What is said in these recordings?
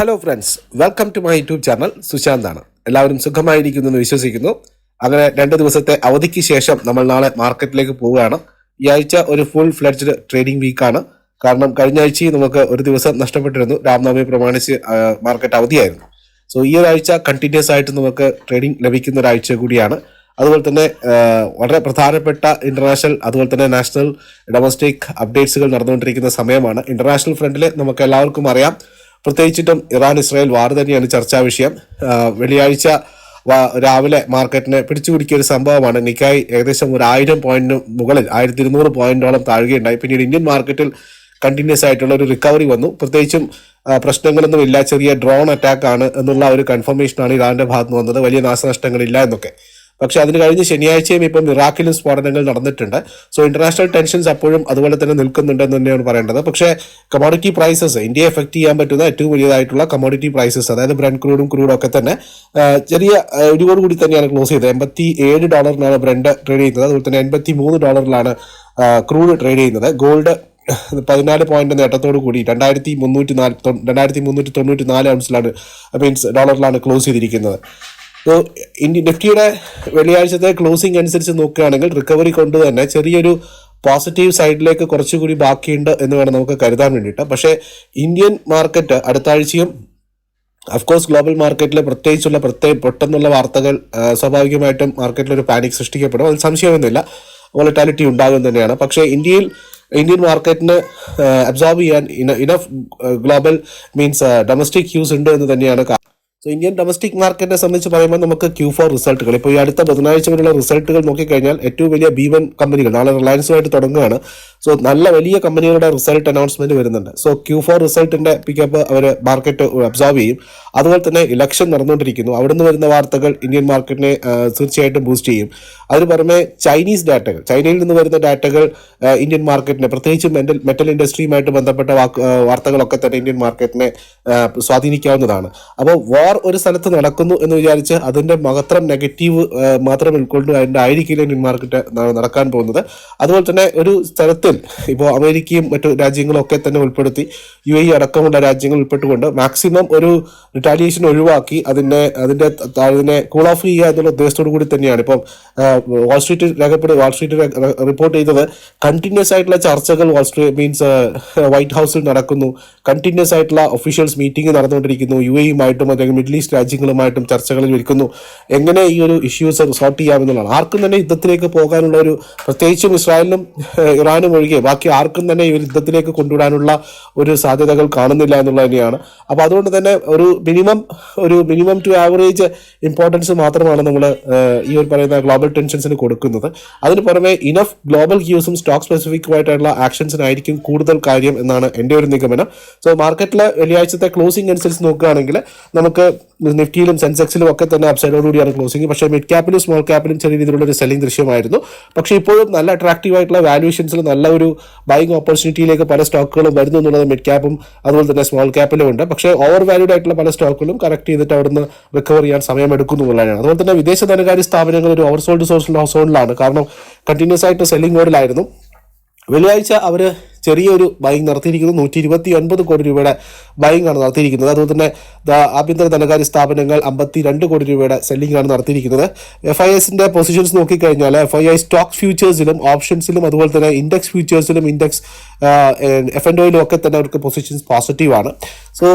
Hello friends welcome to my YouTube channel സുശാന്താണ് എല്ലാവരും സുഖമായിരിക്കുന്നു എന്ന് വിശ്വസിക്കുന്നു. അങ്ങനെ രണ്ട് ദിവസത്തെ അവധിക്ക് ശേഷം നമ്മൾ നാളെ മാർക്കറ്റിലേക്ക് പോവുകയാണ്. ഈ ആഴ്ച ഒരു ഫുൾ ഫ്ലെഡ്ജ്ഡ് ട്രേഡിംഗ് വീക്കാണ് കാരണം കഴിഞ്ഞ ആഴ്ചയും നമുക്ക് ഒരു ദിവസം നഷ്ടപ്പെട്ടിരുന്നു. രാംനവമി പ്രമാണിച്ച് മാർക്കറ്റ് അവധിയായിരുന്നു. സോ ഈ ഒരാഴ്ച കണ്ടിന്യൂസ് ആയിട്ട് നമുക്ക് ട്രേഡിംഗ് ലഭിക്കുന്ന ഒരാഴ്ച കൂടിയാണ്. അതുപോലെ തന്നെ വളരെ പ്രധാനപ്പെട്ട ഇന്റർനാഷണൽ അതുപോലെ തന്നെ നാഷണൽ ഡൊമസ്റ്റിക് അപ്ഡേറ്റ്സുകൾ നടന്നുകൊണ്ടിരിക്കുന്ന സമയമാണ്. ഇന്റർനാഷണൽ ഫ്രണ്ടിൽ നമുക്ക് എല്ലാവർക്കും അറിയാം. പ്രത്യേകിച്ചിട്ടും ഇറാൻ ഇസ്രായേൽ വാർ തന്നെയാണ് ചർച്ചാ വിഷയം. വെള്ളിയാഴ്ച രാവിലെ മാർക്കറ്റിനെ പിടിച്ചുപിടിക്കിയ ഒരു സംഭവമാണ്. നിക്കായി ഏകദേശം ഒരു ആയിരം പോയിന്റിന് മുകളിൽ ആയിരത്തി ഇരുന്നൂറ് പോയിന്റോളം താഴുകയുണ്ടായി. പിന്നീട് ഇന്ത്യൻ മാർക്കറ്റിൽ കണ്ടിന്യൂസ് ആയിട്ടുള്ള ഒരു റിക്കവറി വന്നു. പ്രത്യേകിച്ചും പ്രശ്നങ്ങളൊന്നും ഇല്ല. ചെറിയ ഡ്രോൺ അറ്റാക്ക് ആണ് എന്നുള്ള ഒരു കൺഫർമേഷനാണ് ഇറാന്റെ ഭാഗത്ത് വന്നത്. വലിയ നാശനഷ്ടങ്ങളില്ല എന്നൊക്കെ. പക്ഷെ അതിന് കഴിഞ്ഞ് ശനിയാഴ്ചയും ഇപ്പം ഇറാഖിലും സ്ഫോടനങ്ങൾ നടന്നിട്ടുണ്ട്. സോ ഇന്റർനാഷണൽ ടെൻഷൻസ് അപ്പോഴും അതുപോലെ തന്നെ നിൽക്കുന്നുണ്ടെന്ന് തന്നെയാണ് പറയേണ്ടത്. പക്ഷേ കമോഡിറ്റി പ്രൈസസ് ഇന്ത്യയെ എഫക്ട് ചെയ്യാൻ പറ്റുന്ന ഏറ്റവും വലിയതായിട്ടുള്ള കമോഡിറ്റി പ്രൈസസ് അതായത് ബ്രണ്ട് ക്രൂഡും ക്രൂഡും ഒക്കെ തന്നെ ചെറിയ ഇടിവോടുകൂടി തന്നെയാണ് ക്ലോസ് ചെയ്തത്. എൺപത്തി ഏഴ് ഡോളറിനാണ് ബ്രണ്ട് ട്രേഡ് ചെയ്യുന്നത്. അതുപോലെ തന്നെ എൺപത്തി മൂന്ന് ഡോളറിലാണ് ക്രൂഡ് ട്രേഡ് ചെയ്യുന്നത്. ഗോൾഡ് പതിനാല് പോയിന്റ് നേട്ടത്തോടു കൂടി രണ്ടായിരത്തി മുന്നൂറ്റി നാല് രണ്ടായിരത്തി മുന്നൂറ്റി തൊണ്ണൂറ്റി നാല് ഔൺസിലാണ് മീൻസ് ഡോളറിലാണ് ക്ലോസ് ചെയ്തിരിക്കുന്നത്. ഇന്ത്യ നിഫ്റ്റിയുടെ വെള്ളിയാഴ്ചത്തെ ക്ലോസിംഗ് അനുസരിച്ച് നോക്കുകയാണെങ്കിൽ റിക്കവറി കൊണ്ട് തന്നെ ചെറിയൊരു പോസിറ്റീവ് സൈഡിലേക്ക് കുറച്ചുകൂടി ബാക്കിയുണ്ട് എന്ന് വേണം നമുക്ക് കരുതാൻ വേണ്ടിയിട്ട്. പക്ഷേ ഇന്ത്യൻ മാർക്കറ്റ് അടുത്ത ആഴ്ചയും അഫ്കോഴ്സ് ഗ്ലോബൽ മാർക്കറ്റിൽ പ്രത്യേകിച്ചുള്ള പ്രത്യേക പെട്ടെന്നുള്ള വാർത്തകൾ സ്വാഭാവികമായിട്ടും മാർക്കറ്റിൽ ഒരു പാനിക് സൃഷ്ടിക്കപ്പെടും. അതിൽ സംശയമൊന്നുമില്ല. വോളറ്റാലിറ്റി ഉണ്ടാകും തന്നെയാണ്. പക്ഷേ ഇന്ത്യയിൽ ഇന്ത്യൻ മാർക്കറ്റിന് അബ്സോർബ് ചെയ്യാൻ enough global means domestic use ഉണ്ട് എന്ന് തന്നെയാണ് സോ ഇന്ത്യൻ ഡൊമസ്റ്റിക് മാർക്കറ്റിനെ സംബന്ധിച്ച് പറയുമ്പോൾ നമുക്ക് ക്യൂ ഫോർ റിസൾട്ടുകൾ ഇപ്പോൾ ഈ അടുത്ത ബുധനാഴ്ച വരെയുള്ള റിസൾട്ടുകൾ നോക്കിക്കഴിഞ്ഞാൽ ഏറ്റവും വലിയ ബി വൺ കമ്പനികൾ നാളെ റിലയൻസുമായിട്ട് തുടങ്ങുകയാണ്. സോ നല്ല വലിയ കമ്പനികളുടെ റിസൾട്ട് അനൗൺസ്മെന്റ് വരുന്നുണ്ട്. സോ ക്യൂ ഫോർ റിസൾട്ടിന്റെ പിക്കപ്പ് അവർ മാർക്കറ്റ് അബ്സോർവ് ചെയ്യും. അതുപോലെ തന്നെ ഇലക്ഷൻ നടന്നുകൊണ്ടിരിക്കുന്നു. അവിടുന്ന് വരുന്ന വാർത്തകൾ ഇന്ത്യൻ മാർക്കറ്റിനെ തീർച്ചയായിട്ടും ബൂസ്റ്റ് ചെയ്യും. അതിന് പുറമെ ചൈനീസ് ഡാറ്റകൾ ചൈനയിൽ നിന്ന് വരുന്ന ഡാറ്റകൾ ഇന്ത്യൻ മാർക്കറ്റിനെ പ്രത്യേകിച്ച് മെന്റൽ മെറ്റൽ ഇൻഡസ്ട്രിയുമായിട്ട് ബന്ധപ്പെട്ട വാർത്തകളൊക്കെ തന്നെ ഇന്ത്യൻ മാർക്കറ്റിനെ സ്വാധീനിക്കാവുന്നതാണ്. അപ്പോൾ വാർ ഒരു സ്ഥലത്ത് നടക്കുന്നു എന്ന് വിചാരിച്ച് അതിന്റെ മാത്രം നെഗറ്റീവ് മാത്രം ഉൾക്കൊണ്ട് അതിന്റെ ആയിരിക്കില്ല ഇന്ത്യൻ മാർക്കറ്റ് നടക്കാൻ പോകുന്നത്. അതുപോലെ തന്നെ ഒരു സ്ഥലത്തിൽ ഇപ്പോൾ അമേരിക്കയും മറ്റു രാജ്യങ്ങളും ഒക്കെ തന്നെ ഉൾപ്പെടുത്തി യു എ അടക്കമുള്ള രാജ്യങ്ങൾ ഉൾപ്പെട്ടുകൊണ്ട് മാക്സിമം ഒരു റിട്ടാലിയേഷൻ ഒഴിവാക്കി അതിനെ അതിന്റെ അതിനെ കൂൾ ഓഫ് ചെയ്യുക എന്നുള്ള ഉദ്ദേശത്തോടു കൂടി തന്നെയാണ്. ഇപ്പം Wall Street street Wall Street Wall Street report ചെയ്തത് കണ്ടിന്യൂസ് ആയിട്ടുള്ള ചർച്ചകൾ വാൾ സ്ട്രീറ്റ് മീൻസ് വൈറ്റ് ഹൗസിൽ നടക്കുന്നു. കണ്ടിന്യൂസ് ആയിട്ടുള്ള ഒഫീഷ്യൽസ് മീറ്റിംഗ് നടന്നുകൊണ്ടിരിക്കുന്നു. യു എയുമായിട്ടും അല്ലെങ്കിൽ മിഡിൽ ഈസ്റ്റ് രാജ്യങ്ങളുമായിട്ടും ചർച്ചകളിൽ ഇരിക്കുന്നു. എങ്ങനെ ഈ ഒരു ഇഷ്യൂസ് സോർട്ട് ചെയ്യാമെന്നുള്ളതാണ്. ആർക്കും തന്നെ യുദ്ധത്തിലേക്ക് പോകാനുള്ള ഒരു പ്രത്യേകിച്ചും ഇസ്രായേലിനും ഇറാനും ഒഴികെ ബാക്കി ആർക്കും തന്നെ ഈ ഒരു യുദ്ധത്തിലേക്ക് കൊണ്ടുവിടാനുള്ള ഒരു സാധ്യതകൾ കാണുന്നില്ല എന്നുള്ളത് തന്നെയാണ്. അപ്പോൾ അതുകൊണ്ട് തന്നെ ഒരു മിനിമം ഒരു മിനിമം ടു ആവറേജ് ഇമ്പോർട്ടൻസ് മാത്രമാണ് നമ്മൾ ഈ ഒരു പറയുന്ന ഗ്ലോബൽ ടെൻഷൻസിന് കൊടുക്കുന്നത്. അതിന് പുറമെ ഇനഫ് ഗ്ലോബൽ ക്യൂസും സ്റ്റോക്ക് സ്പെസിഫിക്കുമായിട്ടുള്ള ആക്ഷൻസിനായിരിക്കും കൂടുതൽ കാര്യം എന്നാണ് എന്റെ ഒരു നിഗമനം. സോ മാർക്കറ്റിലെ വെള്ളിയാഴ്ചത്തെ ക്ലോസിംഗ് അനുസരിച്ച് നോക്കുകയാണെങ്കിൽ നമുക്ക് നിഫ്റ്റിയിലും സെൻസെക്സിലും ഒക്കെ തന്നെ അപ്സൈഡോടുകൂടിയാണ് ക്ലോസിംഗ് പക്ഷേ മിഡ് ക്യാപ്പിലും സ്മോൾ ക്യാപ്പിലും ചെറിയ രീതിയിലുള്ള ഒരു സെല്ലിംഗ് ദൃശ്യമായിരുന്നു. പക്ഷേ ഇപ്പോഴും നല്ല അട്രാക്റ്റീവ് ആയിട്ടുള്ള വാല്യൂഷൻസിൽ നല്ല ഒരു ബൈങ് ഓപ്പർച്യൂണിറ്റിയിലേക്ക് പല സ്റ്റോക്കുകളും വരുന്നു എന്നുള്ളത് മിഡ് ക്യാപ്പും അതുപോലെ തന്നെ സ്മോൾ ക്യാപ്പിലും ഉണ്ട്. പക്ഷേ ഓവർ വാല്യൂഡ് ആയിട്ടുള്ള പല സ്റ്റോക്കുകളും കറക്റ്റ് ചെയ്തിട്ട് അവിടുന്ന് റിക്കവർ ചെയ്യാൻ സമയമെടുക്കുന്നു എന്നുള്ളതാണ്. അതുപോലെ തന്നെ വിദേശ ധനകാര്യ സ്ഥാപനങ്ങൾ ഒരു ഓവർസോൾഡ് സോഴ്സിൽ സോണിലാണ് കാരണം കണ്ടിന്യൂസ് ആയിട്ട് സെല്ലിംഗ് മോഡിലായിരുന്നു വെള്ളിയാഴ്ച അവർ ചെറിയൊരു ബൈങ് നടത്തിയിരിക്കുന്നത് നൂറ്റി ഇരുപത്തി ഒൻപത് കോടി രൂപയുടെ ബൈങ് ആണ് നടത്തിയിരിക്കുന്നത്. അതുപോലെ തന്നെ ആഭ്യന്തര ധനകാര്യ സ്ഥാപനങ്ങൾ അമ്പത്തി രണ്ട് കോടി രൂപയുടെ സെല്ലിംഗ് ആണ് നടത്തിയിരിക്കുന്നത്. എഫ് ഐ എസിന്റെ പൊസിഷൻസ് നോക്കിക്കഴിഞ്ഞാൽ എഫ് ഐ ഐ സ്റ്റോക്ക് ഫ്യൂച്ചേഴ്സിലും ഓപ്ഷൻസിലും അതുപോലെ തന്നെ ഇൻഡെക്സ് ഫ്യൂച്ചേഴ്സിലും ഇൻഡെക്സ് എഫ് ഒയിലും ഒക്കെ തന്നെ അവർക്ക് പൊസിഷൻസ് പോസിറ്റീവ് ആണ്. സോ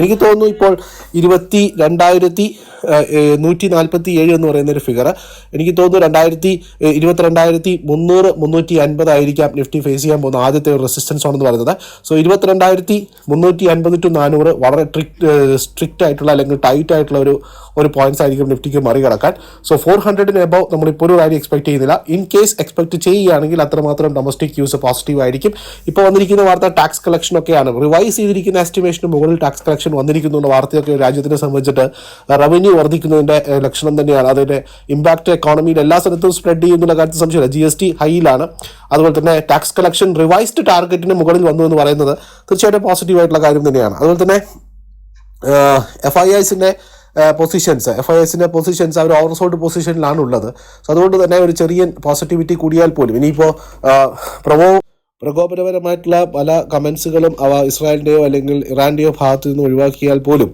എനിക്ക് തോന്നുന്നു ഇപ്പോൾ ഇരുപത്തി രണ്ടായിരത്തി നൂറ്റി നാൽപ്പത്തി ഏഴ് എന്ന് പറയുന്ന ഒരു ഫിഗർ എനിക്ക് തോന്നുന്നു രണ്ടായിരത്തി ഇരുപത്തി രണ്ടായിരത്തി മുന്നൂറ് മുന്നൂറ്റി അൻപതായിരിക്കാം നിഫ്റ്റി ഫേസ് ചെയ്യാൻ പോകുന്ന ആദ്യത്തെ ഒരു റെസിസ്റ്റൻസ് ആണെന്ന് പറയുന്നത്. സോ ഇരുപത്തിരണ്ടായിരത്തി മുന്നൂറ്റി അൻപത് ടു നാനൂറ് വളരെ ട്രിക്ട് സ്ട്രിക്റ്റ് ആയിട്ടുള്ള അല്ലെങ്കിൽ ടൈറ്റ് ആയിട്ടുള്ള ഒരു ഒരു പോയിന്റ്സ് ആയിരിക്കും നിഫ്റ്റിക്ക് മറികടക്കാൻ. സോ ഫോർ ഹൺഡ്രഡിന് എബവ് നമ്മളിപ്പോൾ ഒരു റാലി എക്സ്പെക്ട് ചെയ്യുന്നില്ല. ഇൻ കേസ് എക്സ്പെക്ട് ചെയ്യുകയാണെങ്കിൽ അത്രമാത്രം ഡൊമസ്റ്റിക് യൂസ് പോസിറ്റീവ് ആയിരിക്കും. ഇപ്പോൾ വന്നിരിക്കുന്ന വാർത്ത ടാക്സ് കളക്ഷൻ ഒക്കെയാണ്. റിവൈസ് ചെയ്തിരിക്കുന്ന എസ്റ്റിമേഷന് മുകളിൽ ടാക്സ് കളക്ഷൻ വന്നിരിക്കുന്നു എന്ന വാർത്തയൊക്കെ രാജ്യത്തിനെ സംബന്ധിച്ചിട്ട് റവന്യൂ വർദ്ധിക്കുന്നതിന്റെ ലക്ഷണം തന്നെയാണ്. അതിന്റെ ഇമ്പാക്ട് എക്കോണമിയിൽ എല്ലാ സ്ഥലത്തും സ്പ്രെഡ് ചെയ്യുന്നുള്ള കാര്യത്തിൽ സംശയമില്ല. ജി എസ് ടി ഹൈയിലാണ് അതുപോലെ തന്നെ ടാക്സ് കളക്ഷൻ റിവൈസ്ഡ് ടാർഗറ്റിന് മുകളിൽ വന്നു എന്ന് പറയുന്നത് തീർച്ചയായിട്ടും പോസിറ്റീവ് ആയിട്ടുള്ള കാര്യം തന്നെയാണ്. അതുപോലെ തന്നെ എഫ് ഐ ഐസിന്റെ പൊസിഷൻസ് എഫ് ഐ എസിന്റെ പൊസിഷൻസ് അവർ ഓവർസോട്ട് പൊസിഷനിലാണ് ഉള്ളത്. സോ അതുകൊണ്ട് തന്നെ ഒരു ചെറിയ പോസിറ്റിവിറ്റി കൂടിയാൽ പോലും ഇനിയിപ്പോൾ പ്രമോ പ്രകോപനപരമായിട്ടുള്ള പല കമൻസുകളും അവ ഇസ്രായേലിന്റെയോ അല്ലെങ്കിൽ ഇറാന്റെയോ ഭാഗത്തു നിന്ന് ഒഴിവാക്കിയാൽ പോലും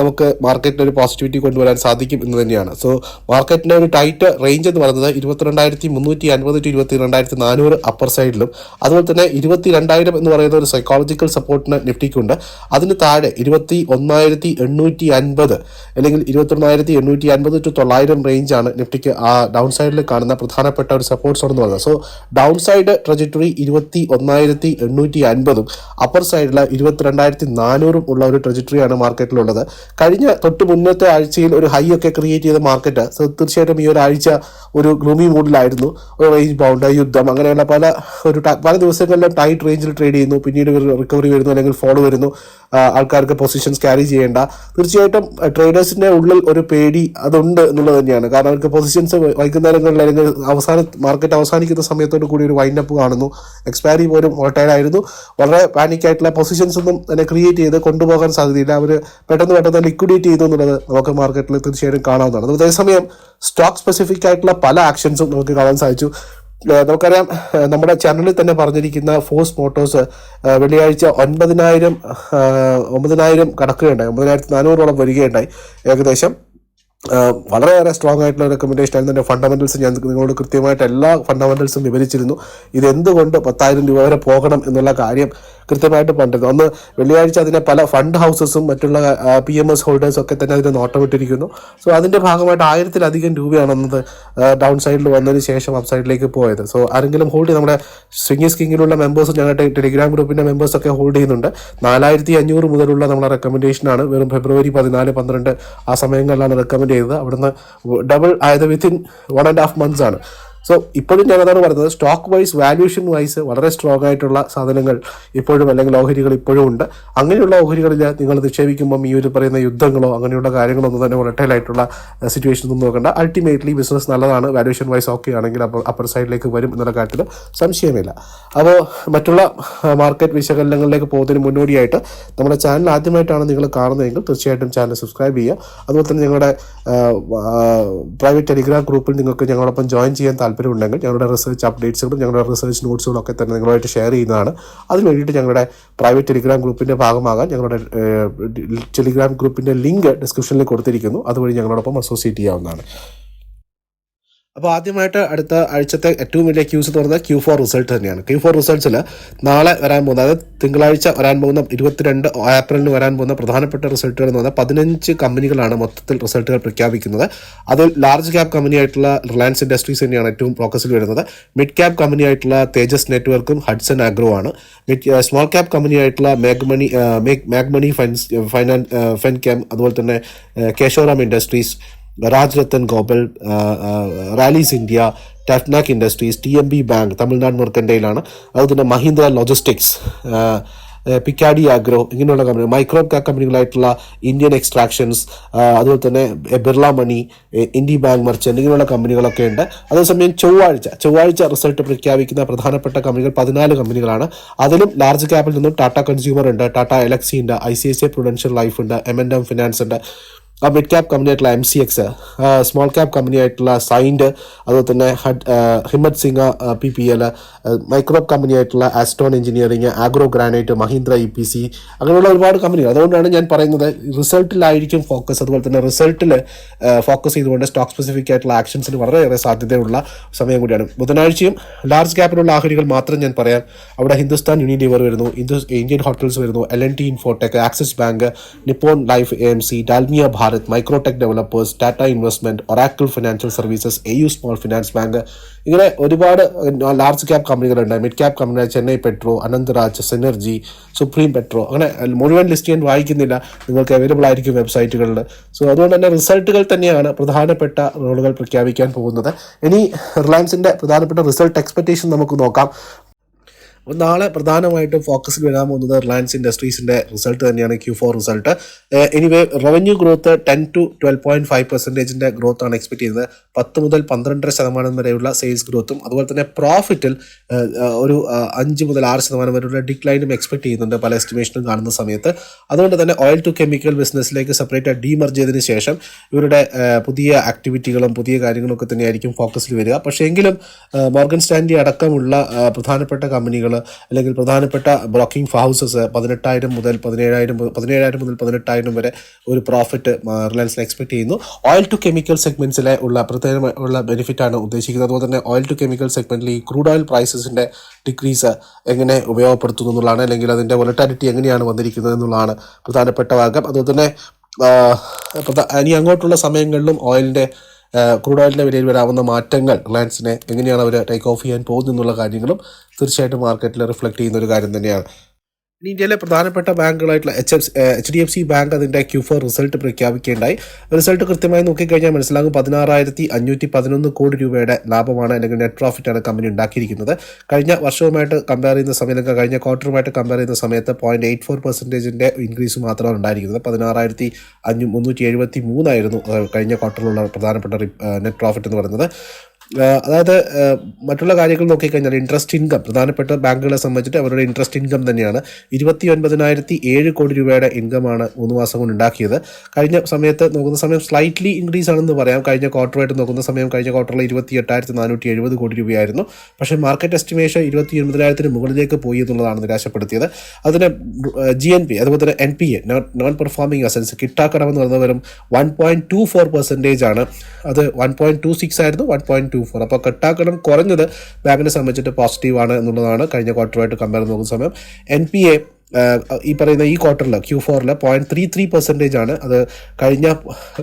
നമുക്ക് മാർക്കറ്റിന് ഒരു പോസിറ്റിവിറ്റി കൊണ്ടുവരാൻ സാധിക്കും എന്ന് തന്നെയാണ്. സോ മാർക്കറ്റിന്റെ ഒരു ടൈറ്റ് റേഞ്ച് എന്ന് പറയുന്നത് ഇരുപത്തിരണ്ടായിരത്തി മുന്നൂറ്റി അൻപത് ടു ഇരുപത്തി രണ്ടായിരത്തി നാനൂറ് അപ്പർ സൈഡിലും അതുപോലെ തന്നെ ഇരുപത്തി രണ്ടായിരം എന്ന് പറയുന്ന ഒരു സൈക്കോളജിക്കൽ സപ്പോർട്ടിന് നിഫ്റ്റിക്കുണ്ട്. അതിന് താഴെ ഇരുപത്തി ഒന്നായിരത്തി എണ്ണൂറ്റി അൻപത് അല്ലെങ്കിൽ ഇരുപത്തൊന്നായിരത്തി എണ്ണൂറ്റി അൻപത് ടു തൊള്ളായിരം റേഞ്ചാണ് നിഫ്റ്റിക്ക് ആ ഡൗൺ സൈഡിൽ കാണുന്ന പ്രധാനപ്പെട്ട ഒരു സപ്പോർട്ട് സോൺ എന്ന് പറയുന്നത്. സോ ഡൗൺ സൈഡ് ട്രജക്ടറി ഇരുപത്തി ഒന്നായിരത്തി എണ്ണൂറ്റി അൻപതും അപ്പർ സൈഡിൽ ഇരുപത്തിരണ്ടായിരത്തി നാനൂറും ഉള്ള ഒരു ട്രജക്ടറിയാണ് മാർക്കറ്റിലുള്ളത് കഴിഞ്ഞ തൊട്ട് മുന്നത്തെ ആഴ്ചയിൽ ഒരു ഹൈ ഒക്കെ ക്രിയേറ്റ് ചെയ്ത മാർക്കറ്റ് തീർച്ചയായിട്ടും ഈ ഒരു ആഴ്ച ഒരു ഗ്ലൂമി മൂഡിലായിരുന്നു ഒരു റേഞ്ച് ബൗണ്ട് യുദ്ധം അങ്ങനെയുള്ള പല ഒരു പല ദിവസങ്ങളിലും ടൈറ്റ് റേഞ്ചിൽ ട്രേഡ് ചെയ്യുന്നു. പിന്നീട് റിക്കവറി വരുന്നു അല്ലെങ്കിൽ ഫോൾ വരുന്നു. ആൾക്കാർക്ക് പൊസിഷൻസ് ക്യാരി ചെയ്യേണ്ട. തീർച്ചയായിട്ടും ട്രേഡേഴ്സിന്റെ ഉള്ളിൽ ഒരു പേടി അതുണ്ട് എന്നുള്ളത് തന്നെയാണ്. കാരണം അവർക്ക് പൊസിഷൻസ് വൈകുന്നേരങ്ങളിൽ അല്ലെങ്കിൽ അവസാന മാർക്കറ്റ് അവസാനിക്കുന്ന സമയത്തോട് കൂടി ഒരു വൈൻഡപ്പ് കാണുന്നു. എക്സ്പയറി പോലും ആയിരുന്നു. വളരെ പാനിക് ആയിട്ടുള്ള പൊസിഷൻസ് ഒന്നും തന്നെ ക്രിയേറ്റ് ചെയ്ത് കൊണ്ടുപോകാൻ സാധ്യതയില്ല. അവർ പെട്ടെന്ന് പെട്ടെന്ന് ലിക്വിഡേറ്റ് ചെയ്തു എന്നുള്ളത് നമുക്ക് മാർക്കറ്റിൽ തീർച്ചയായിട്ടും കാണാവുന്നതാണ്. അതേസമയം സ്റ്റോക്ക് സ്പെസിഫിക് ആയിട്ടുള്ള പല ആക്ഷൻസും നമുക്ക് കാണാൻ സാധിച്ചു. നമുക്കറിയാം നമ്മുടെ ചാനലിൽ തന്നെ പറഞ്ഞിരിക്കുന്ന ഫോഴ്സ് മോട്ടോഴ്സ് വെള്ളിയാഴ്ച ഒൻപതിനായിരം ഒമ്പതിനായിരം കടക്കുകയുണ്ടായി. ഒമ്പതിനായിരത്തി നാനൂറോളം വരികയുണ്ടായി ഏകദേശം. വളരെയേറെ സ്ട്രോങ് ആയിട്ടുള്ള റെക്കമെൻഡേഷൻ ആയിരുന്നു. എന്റെ ഫണ്ടമെന്റൽസ് ഞാൻ നിങ്ങളോട് കൃത്യമായിട്ട് എല്ലാ ഫണ്ടമെന്റൽസും വിവരിച്ചിരുന്നു. ഇതെന്തുകൊണ്ട് പത്തായിരം രൂപ വരെ പോകണം എന്നുള്ള കാര്യം കൃത്യമായിട്ട് പണ്ടത്. ഒന്ന് വെള്ളിയാഴ്ച അതിനെ പല ഫണ്ട് ഹൗസസും മറ്റുള്ള പി എം എസ് ഹോൾഡേഴ്സും ഒക്കെ തന്നെ അതിന് നോട്ടമിട്ടിരിക്കുന്നു. സോ അതിന്റെ ഭാഗമായിട്ട് ആയിരത്തിലധികം രൂപയാണ് അന്നത് ഡൗൺ സൈഡിൽ വന്നതിന് ശേഷം അപ്സൈഡിലേക്ക് പോയത്. സോ ആരെങ്കിലും ഹോൾഡ് ചെയ്ത് നമ്മുടെ സ്വിംഗി സ്കിങ്ങിലുള്ള മെമ്പേഴ്സ് ഞങ്ങളുടെ ടെലിഗ്രാം ഗ്രൂപ്പിന്റെ മെമ്പേഴ്സൊക്കെ ഹോൾഡ് ചെയ്യുന്നുണ്ട്. നാലായിരത്തി അഞ്ഞൂറ് മുതലുള്ള നമ്മുടെ റെക്കമെൻഡേഷനാണ് വെറും ഫെബ്രുവരി പതിനാല് പന്ത്രണ്ട് ആ സമയങ്ങളിലാണ് റെക്കമെൻഡ് ചെയ്തത്. അവിടുന്ന് ഡബിൾ ആയത് within one and half months ആണ്. സോ ഇപ്പോഴും ഞാൻ അതാണ് പറയുന്നത് സ്റ്റോക്ക് വൈസ് വാല്യൂഷൻ വൈസ് വളരെ സ്ട്രോങ് ആയിട്ടുള്ള സാധനങ്ങൾ ഇപ്പോഴും അല്ലെങ്കിൽ ഓഹരികൾ ഇപ്പോഴും ഉണ്ട്. അങ്ങനെയുള്ള ഓഹരികളിൽ നിങ്ങൾ നിക്ഷേപിക്കുമ്പം ഈ ഒരു പറയുന്ന യുദ്ധങ്ങളോ അങ്ങനെയുള്ള കാര്യങ്ങളോ ഒന്നും തന്നെ ആയിട്ടുള്ള സിറ്റുവേഷൻ ഒന്നും നോക്കണ്ട. അൾട്ടിമേറ്റ്ലി ബിസിനസ് നല്ലതാണ് വാല്യൂഷൻ വൈസ് ഓക്കെ ആണെങ്കിൽ അപ്പോൾ അപ്പർ സൈഡിലേക്ക് വരും എന്നുള്ള കാര്യത്തിൽ സംശയമില്ല. അപ്പോൾ മറ്റുള്ള മാർക്കറ്റ് വിശകലനങ്ങളിലേക്ക് പോകുന്നതിന് മുന്നോടിയായിട്ട് നമ്മുടെ ചാനൽ ആദ്യമായിട്ടാണ് നിങ്ങൾ കാണുന്നതെങ്കിൽ തീർച്ചയായിട്ടും ചാനൽ സബ്സ്ക്രൈബ് ചെയ്യുക. അതുപോലെ തന്നെ ഞങ്ങളുടെ പ്രൈവറ്റ് ടെലിഗ്രാം ഗ്രൂപ്പിൽ നിങ്ങൾക്ക് ഞങ്ങളോടൊപ്പം ജോയിൻ ചെയ്യാൻ താല്പര്യമുണ്ടെങ്കിൽ ഞങ്ങളുടെ റിസർച്ച് അപ്ഡേറ്റ്സുകളും ഞങ്ങളുടെ റിസർച്ച് നോട്ട്സുകളും ഒക്കെ തന്നെ നിങ്ങളുമായിട്ട് ഷെയർ ചെയ്യുന്നതാണ്. അതിന് വേണ്ടിയിട്ട് ഞങ്ങളുടെ പ്രൈവറ്റ് ടെലിഗ്രാം ഗ്രൂപ്പിന്റെ ഭാഗമാകാൻ ഞങ്ങളുടെ ടെലിഗ്രാം ഗ്രൂപ്പിന്റെ ലിങ്ക് ഡിസ്ക്രിപ്ഷനിൽ കൊടുത്തിരിക്കുന്നു. അതുവഴി ഞങ്ങളോടൊപ്പം അസോസിയേറ്റ് ചെയ്യാവുന്നതാണ്. അപ്പോൾ ആദ്യമായിട്ട് അടുത്ത ആഴ്ചത്തെ ഏറ്റവും വലിയ ക്യൂസ് എന്ന് പറയുന്നത് ക്യൂ ഫോർ റിസൾട്ട് തന്നെയാണ്. ക്യൂ ഫോർ റിസൾട്ട്സിൽ നാളെ വരാൻ പോകുന്ന അതായത് തിങ്കളാഴ്ച വരാൻ പോകുന്ന ഇരുപത്തിരണ്ട് ഏപ്രിലിന് വരാൻ പോകുന്ന പ്രധാനപ്പെട്ട റിസൾട്ടുകൾ എന്ന് പറഞ്ഞാൽ പതിനഞ്ച് കമ്പനികളാണ് മൊത്തത്തിൽ റിസൾട്ടുകൾ പ്രഖ്യാപിക്കുന്നത്. അതിൽ ലാർജ് ക്യാപ് കമ്പനി ആയിട്ടുള്ള റിലയൻസ് ഇൻഡസ്ട്രീസ് തന്നെയാണ് ഏറ്റവും ഫോക്കസിൽ വരുന്നത്. മിഡ് ക്യാപ് കമ്പനി ആയിട്ടുള്ള തേജസ് നെറ്റ്വർക്കും ഹഡ്സൺ ആഗ്രോ ആണ്. സ്മോൾ ക്യാപ് കമ്പനി ആയിട്ടുള്ള മാഗ്മണി മാഗ്മണി ഫൈൻസ് ഫൈനാൻ ഫെൻ ക്യാം അതുപോലെ തന്നെ Kesoram Industries Raj Rattan Global Rallis India ടെഫ്നാക് Industries T M B bank Tamil Nadu മെർക്കൻഡയിലാണ് അതുപോലെ തന്നെ മഹീന്ദ്ര ലോജിസ്റ്റിക്സ് പിക്കാഡി ആഗ്രോ ഇങ്ങനെയുള്ള കമ്പനി മൈക്രോ കമ്പനികളായിട്ടുള്ള ഇന്ത്യൻ എക്സ്ട്രാക്ഷൻസ് അതുപോലെ തന്നെ Birla Money India bank merchant ഇങ്ങനെയുള്ള കമ്പനികളൊക്കെ ഉണ്ട്. അതേസമയം ചൊവ്വാഴ്ച ചൊവ്വാഴ്ച റിസൾട്ട് പ്രഖ്യാപിക്കുന്ന പ്രധാനപ്പെട്ട കമ്പനികൾ പതിനാല് കമ്പനികളാണ്. അതിലും ലാർജ് ക്യാപിൽ നിന്നും ടാറ്റ കൺസ്യൂമർ ഉണ്ട് ടാറ്റ എലക്സി ഉണ്ട് I C I C I Prudential Life ഉണ്ട് എം എൻ എം ഫിനാൻസ് ഉണ്ട്. മിഡ് ക്യാപ് കമ്പനി ആയിട്ടുള്ള M C X small cap company ആയിട്ടുള്ള സൈൻഡ് അതുപോലെ തന്നെ had Himmat Singa P P L micro company ആയിട്ടുള്ള Aston Engineering Agro Granite Mahindra E P C അങ്ങനെയുള്ള ഒരുപാട് കമ്പനികൾ അതുകൊണ്ടാണ് ഞാൻ പറയുന്നത് റിസൾട്ടിലായിരിക്കും ഫോക്കസ് അതുപോലെ തന്നെ റിസൾട്ടിൽ ഫോക്കസ് ചെയ്തുകൊണ്ട് സ്റ്റോക്ക് സ്പെസിഫിക് ആയിട്ടുള്ള ആക്ഷൻസിന് വളരെയേറെ സാധ്യതയുള്ള സമയം കൂടിയാണ്. ബുധനാഴ്ചയും ലാർജ് ക്യാപിലുള്ള ആഹരികൾ മാത്രം ഞാൻ പറയാം. അവിടെ ഹിന്ദുസ്ഥാൻ യൂണിയൻ ലിവർ വരുന്നു ഇന്ത്യൻ ഹോട്ടൽസ് വരുന്നു L N T Infotech Axis Bank Nippon Life A M C Dalmia Bharat Microtech Developers Tata Investment Oracle Financial Services A U Small Finance Bank ഇങ്ങനെ ഒരുപാട് ലാർജ് ക്യാപ് കമ്പനികളുണ്ട് mid cap കമ്പനികൾ Chennai Petro Anantraj Synergy Supreme Petro അങ്ങനെ മുഴുവൻ list ഞാൻ വായിക്കുന്നില്ല. നിങ്ങൾക്ക് available ആയിരിക്കും വെബ്സൈറ്റുകളിൽ സോ അതുകൊണ്ട് തന്നെ റിസൾട്ടുകൾ തന്നെയാണ് പ്രധാനപ്പെട്ട റോളുകൾ പ്രഖ്യാപിക്കാൻ പോകുന്നത്. ഇനി റിലയൻസിന്റെ പ്രധാനപ്പെട്ട റിസൾട്ട് എക്സ്പെക്റ്റേഷൻ നമുക്ക് നോക്കാം. അപ്പോൾ നാളെ പ്രധാനമായിട്ടും ഫോക്കസിൽ വരാൻ പോകുന്നത് റിലയൻസ് ഇൻഡസ്ട്രീസിന്റെ റിസൾട്ട് തന്നെയാണ് Q four result anyway revenue growth ten to twelve point five പെർസെന്റേജിന്റെ growth ആണ് എക്സ്പെക്ട് ചെയ്യുന്നത്. പത്ത് മുതൽ പന്ത്രണ്ടര ശതമാനം വരെയുള്ള സെയിൽസ് ഗ്രോത്തും അതുപോലെ തന്നെ പ്രോഫിറ്റിൽ ഒരു അഞ്ച് മുതൽ ആറ് ശതമാനം വരെയുള്ള ഡിക്ലൈനും എക്സ്പെക്ട് ചെയ്യുന്നുണ്ട് പല എസ്റ്റിമേഷനും കാണുന്ന സമയത്ത്. അതുകൊണ്ട് തന്നെ ഓയിൽ ടു കെമിക്കൽ ബിസിനസ്സിലേക്ക് സെപ്പറേറ്റ് ഡീമർജ് ചെയ്തതിന് ശേഷം ഇവരുടെ പുതിയ ആക്ടിവിറ്റികളും പുതിയ കാര്യങ്ങളൊക്കെ തന്നെയായിരിക്കും ഫോക്കസിൽ വരിക. പക്ഷേ എങ്കിലും മോർഗൻ സ്റ്റാൻഡി അടക്കമുള്ള പ്രധാനപ്പെട്ട കമ്പനികൾ അല്ലെങ്കിൽ പ്രധാനപ്പെട്ട ബ്ലോക്കിംഗ് ഹൗസസ് പതിനെട്ടായിരം മുതൽ പതിനേഴായിരം പതിനേഴായിരം മുതൽ പതിനെട്ടായിരം വരെ ഒരു പ്രോഫിറ്റ് റിലയൻസിന് എക്സ്പെക്ട് ചെയ്യുന്നു. ഓയിൽ ടു കെമിക്കൽ സെഗ്മെന്റ്സിലെ ഉള്ള ബെനിഫിറ്റാണ് ബെനിഫിറ്റ് ആണ് ഉദ്ദേശിക്കുന്നത്. അതുപോലെ തന്നെ ഓയിൽ ടു കെമിക്കൽ സെഗ്മെന്റിൽ ഈ ക്രൂഡ് ഓയിൽ പ്രൈസസിന്റെ ഡിക്രീസ് എങ്ങനെ ഉപയോഗപ്പെടുത്തുന്നു എന്നുള്ളതാണ് അല്ലെങ്കിൽ അതിന്റെ വൊളറ്റാലിറ്റി എങ്ങനെയാണ് വന്നിരിക്കുന്നത് എന്നുള്ളതാണ് പ്രധാനപ്പെട്ട ഭാഗം. അതുപോലെ തന്നെ ഇനി അങ്ങോട്ടുള്ള സമയങ്ങളിലും ഓയിലിന്റെ ക്രൂഡ് ഓയിലിന്റെ വിലയിൽ വരാവുന്ന മാറ്റങ്ങൾ റിലയൻസിനെ എങ്ങനെയാണ് അവർ ടേക്ക് ഓഫ് ചെയ്യാൻ പോകുന്നതെന്നുള്ള കാര്യങ്ങളും തീർച്ചയായിട്ടും മാർക്കറ്റിൽ റിഫ്ലക്റ്റ് ചെയ്യുന്ന ഒരു കാര്യം തന്നെയാണ്. ഇന്ത്യയിലെ പ്രധാനപ്പെട്ട ബാങ്കുകളായിട്ടുള്ള H F H D F C bank അതിന്റെ ക്യൂ ഫോർ റിസൾട്ട് പ്രഖ്യാപിക്കുകയുണ്ടായി. റിസൾട്ട് കൃത്യമായി നോക്കിക്കഴിഞ്ഞാൽ മനസ്സിലാകും പതിനാറായിരത്തി അഞ്ഞൂറ്റി പതിനൊന്ന് കോടി രൂപയുടെ ലാഭമാണ് അല്ലെങ്കിൽ നെറ്റ് പ്രോഫിറ്റ് ആണ് കമ്പനി ഉണ്ടാക്കിയിരിക്കുന്നത്. കഴിഞ്ഞ വർഷവുമായിട്ട് കമ്പയർ ചെയ്യുന്ന സമയം അല്ലെങ്കിൽ കഴിഞ്ഞ ക്വാർട്ടറുമായിട്ട് കമ്പയർ ചെയ്യുന്ന സമയത്ത് പോയിന്റ് എയ്റ്റ് ഫോർ പെർസെന്റേജിന്റെ ഇൻക്രീസ് മാത്രമാണ് ഉണ്ടായിരിക്കുന്നത്. പതിനാറായിരത്തി അഞ്ഞൂ മുന്നൂറ്റി എഴുപത്തി മൂന്നായിരുന്നു കഴിഞ്ഞ ക്വാർട്ടറിലുള്ള പ്രധാനപ്പെട്ട നെറ്റ് പ്രോഫിറ്റ് എന്ന് പറയുന്നത്. അതായത് മറ്റുള്ള കാര്യങ്ങൾ നോക്കിക്കഴിഞ്ഞാൽ ഇൻട്രസ്റ്റ് ഇൻകം പ്രധാനപ്പെട്ട ബാങ്കുകളെ സംബന്ധിച്ചിട്ട് അവരുടെ ഇൻട്രസ്റ്റ് ഇൻകം തന്നെയാണ്. ഇരുപത്തി ഒൻപതിനായിരത്തി ഏഴ് കോടി രൂപയുടെ ഇൻകമാണ് മൂന്ന് മാസം കൊണ്ട് ഉണ്ടാക്കിയത്. കഴിഞ്ഞ സമയത്ത് നോക്കുന്ന സമയം സ്ലൈറ്റ്ലി ഇൻക്രീസ് ആണെന്ന് പറയാം. കഴിഞ്ഞ ക്വാർട്ടറായിട്ട് നോക്കുന്ന സമയം കഴിഞ്ഞ ക്വാർട്ടറിൽ ഇരുപത്തി എട്ടായിരത്തി നാനൂറ്റി എഴുപത് കോടി രൂപയായിരുന്നു. പക്ഷേ മാർക്കറ്റ് എസ്റ്റിമേഷൻ ഇരുപത്തി ഒൻപതിനായിരത്തിന് മുകളിലേക്ക് പോയി എന്നുള്ളതാണ് നിരാശപ്പെടുത്തിയത്. അതിന് ജി എൻ പി അതുപോലെ തന്നെ N P A non performing assets കിട്ടാക്കടമെന്ന് പറഞ്ഞവരും one point two four percentage ആണ്. അത് വൺ പോയിന്റ് ടു സിക്സ് ആയിരുന്നു. വൺ പോയിന്റ് ടു ഫോർ അപ്പോൾ കെട്ടാക്കടം കുറഞ്ഞത് ബാങ്കിനെ സംബന്ധിച്ചിട്ട് പോസിറ്റീവ് ആണ് എന്നുള്ളതാണ് കഴിഞ്ഞ ക്വാർട്ടറുമായിട്ട് കമ്പയർ നോക്കുന്ന സമയം. എൻ പി എ ഈ പറയുന്ന ഈ ക്വാർട്ടറിൽ ക്യൂ ഫോറിൽ പോയിന്റ് ത്രീ ത്രീ പെർസെന്റേജ് ആണ്. അത് കഴിഞ്ഞ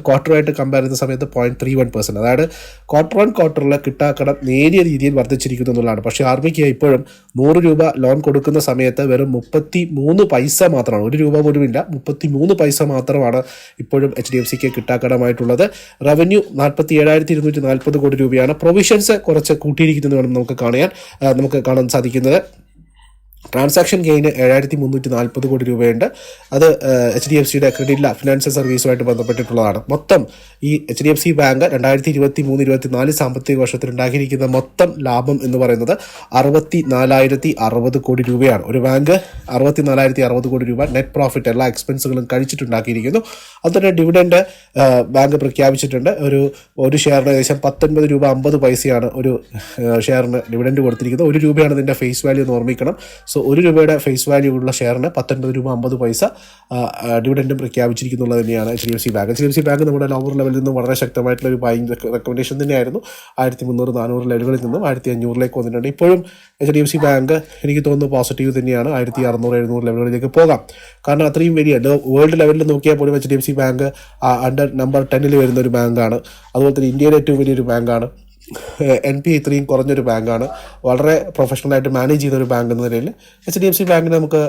ക്വാർട്ടറുമായിട്ട് കമ്പയർ ചെയ്യുന്ന സമയത്ത് പോയിന്റ് ത്രീ വൺ പെർസെന്റ് അതായത് ക്വാർട്ടർ വൺ ക്വാർട്ടറിൽ കിട്ടാക്കടം നേരിയ രീതിയിൽ വർദ്ധിച്ചിരിക്കുന്നു എന്നുള്ളതാണ്. പക്ഷേ ആർമിക്ക് ഇപ്പോഴും നൂറ് രൂപ ലോൺ കൊടുക്കുന്ന സമയത്ത് വെറും മുപ്പത്തി മൂന്ന് പൈസ മാത്രമാണ്. ഒരു രൂപ പോലും ഇല്ല. മുപ്പത്തി മൂന്ന് പൈസ മാത്രമാണ് ഇപ്പോഴും എച്ച് ഡി എഫ് സിക്ക് കിട്ടാക്കടമായിട്ടുള്ളത് റവന്യൂ നാൽപ്പത്തി ഏഴായിരത്തി ഇരുന്നൂറ്റി നാൽപ്പത് കോടി രൂപയാണ്. പ്രൊവിഷൻസ് കുറച്ച് കൂട്ടിയിരിക്കുന്നത് വേണം നമുക്ക് കാണാൻ നമുക്ക് കാണാൻ സാധിക്കുന്നത്. ട്രാൻസാക്ഷൻ ഗെയിന് ഏഴായിരത്തി മുന്നൂറ്റി നാൽപ്പത് കോടി രൂപയുണ്ട്. അത് എച്ച് ഡി എഫ് സിയുടെ ക്രെഡിറ്റ് ഫിനാൻഷ്യൽ സർവീസുമായിട്ട് ബന്ധപ്പെട്ടിട്ടുള്ളതാണ്. മൊത്തം ഈ H D F C bank രണ്ടായിരത്തി ഇരുപത്തി മൂന്ന് ഇരുപത്തി നാല് സാമ്പത്തിക വർഷത്തിൽ ഉണ്ടാക്കിയിരിക്കുന്ന മൊത്തം ലാഭം എന്ന് പറയുന്നത് അറുപത്തി നാലായിരത്തി അറുപത് കോടി രൂപയാണ്. ഒരു ബാങ്ക് അറുപത്തി നാലായിരത്തി അറുപത് കോടി രൂപ നെറ്റ് പ്രോഫിറ്റ് എല്ലാ എക്സ്പെൻസുകളും കഴിച്ചിട്ടുണ്ടാക്കിയിരിക്കുന്നു. അതുതന്നെ ഡിവിഡൻഡ് ബാങ്ക് പ്രഖ്യാപിച്ചിട്ടുണ്ട്. ഒരു ഒരു ഷെയറിന് ഏകദേശം പത്തൊൻപത് രൂപ അമ്പത് പൈസയാണ് ഒരു ഷെയറിന് ഡിവിഡൻഡ് കൊടുത്തിരിക്കുന്നത്. ഒരു രൂപയാണ് ഇതിന്റെ ഫേസ് വാല്യൂ എന്ന് ഓർമ്മിക്കണം. സോ ഒരു രൂപയുടെ ഫേസ് വാല്യൂ ഉള്ള ഷെയറിന് പത്തൊൻപത് രൂപ അമ്പത് പൈസ ഡിവിഡൻഡും പ്രഖ്യാപിച്ചിരിക്കുന്നുള്ളത് തന്നെയാണ് H D F C bank. H D F C bank നമ്മുടെ ലോവർ ലെവലിൽ നിന്ന് വളരെ ശക്തമായിട്ടുള്ള ഒരു ബൈങ് റെക്കമെൻഡേഷൻ തന്നെയായിരുന്നു. ആയിരത്തി മുന്നൂറ് നാനൂറ് ലെവലുകളിൽ നിന്നും ആയിരത്തി അഞ്ഞൂറിലേക്ക് വന്നിട്ടുണ്ട്. ഇപ്പോഴും H D F C bank എനിക്ക് തോന്നുന്നു പോസിറ്റീവ് തന്നെയാണ്. ആയിരത്തി അറുന്നൂറ് എഴുന്നൂറ് ലെവലുകളിലേക്ക് പോകാം. കാരണം അത്രയും വലിയ വേൾഡ് ലെവലിൽ നോക്കിയാൽ പോലും H D F C bank under number ടെന്നിൽ വരുന്ന ഒരു ബാങ്കാണ് അതുപോലെ തന്നെ ഇന്ത്യയിലെ ഏറ്റവും വലിയൊരു ബാങ്കാണ് എൻ പി ഇത്രയും കുറഞ്ഞൊരു ബാങ്കാണ്. വളരെ പ്രൊഫഷണലായിട്ട് മാനേജ് ചെയ്യുന്ന ഒരു ബാങ്ക് എന്ന നിലയിൽ എച്ച് ഡി എഫ് സി ബാങ്കിനെ നമുക്ക്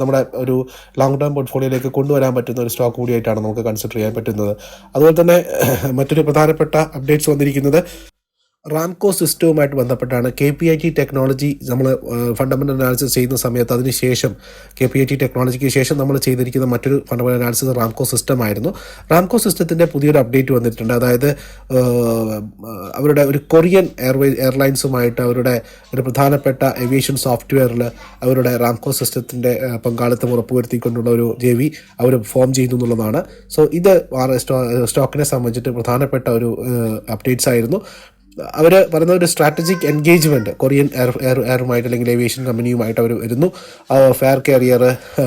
നമ്മുടെ ഒരു ലോങ് ടേം പോർട്ട്ഫോളിയോയിലേക്ക് കൊണ്ടുവരാൻ പറ്റുന്ന ഒരു സ്റ്റോക്ക് കൂടിയായിട്ടാണ് നമുക്ക് കൺസിഡർ ചെയ്യാൻ പറ്റുന്നത്. അതുപോലെ തന്നെ മറ്റൊരു പ്രധാനപ്പെട്ട അപ്ഡേറ്റ്സ് വന്നിരിക്കുന്നത് റാംകോ സിസ്റ്റവുമായിട്ട് ബന്ധപ്പെട്ടാണ് K P I T technology നമ്മൾ ഫണ്ടമെന്റൽ അനാലിസിസ് ചെയ്യുന്ന സമയത്ത് അതിന് ശേഷം കെ പി ഐ ടി ടെക്നോളജിക്ക് ശേഷം നമ്മൾ ചെയ്തിരിക്കുന്ന മറ്റൊരു ഫണ്ടമെന്റൽ അനാലിസിസ് റാംകോ സിസ്റ്റം ആയിരുന്നു. റാംകോ സിസ്റ്റത്തിന്റെ പുതിയൊരു അപ്ഡേറ്റ് വന്നിട്ടുണ്ട്. അതായത് അവരുടെ ഒരു കൊറിയൻ എയർവേ എയർലൈൻസുമായിട്ട് അവരുടെ ഒരു പ്രധാനപ്പെട്ട ഏവിയേഷൻ സോഫ്റ്റ്വെയറിൽ അവരുടെ റാംകോ സിസ്റ്റത്തിന്റെ പങ്കാളിത്തം ഉറപ്പുവരുത്തിക്കൊണ്ടുള്ള ഒരു ജെ വി അവർ ഫോം ചെയ്യുന്നു എന്നുള്ളതാണ്. സോ ഇത് സ്റ്റോക്കിനെ സംബന്ധിച്ചിട്ട് പ്രധാനപ്പെട്ട ഒരു അപ്ഡേറ്റ്സ് ആയിരുന്നു. അവർ പറയുന്ന ഒരു strategic engagement Korean Air air എയറുമായിട്ട് അല്ലെങ്കിൽ ഏവിയേഷൻ കമ്പനിയുമായിട്ട് അവർ വരുന്നു. ഫെയർ കാരിയർ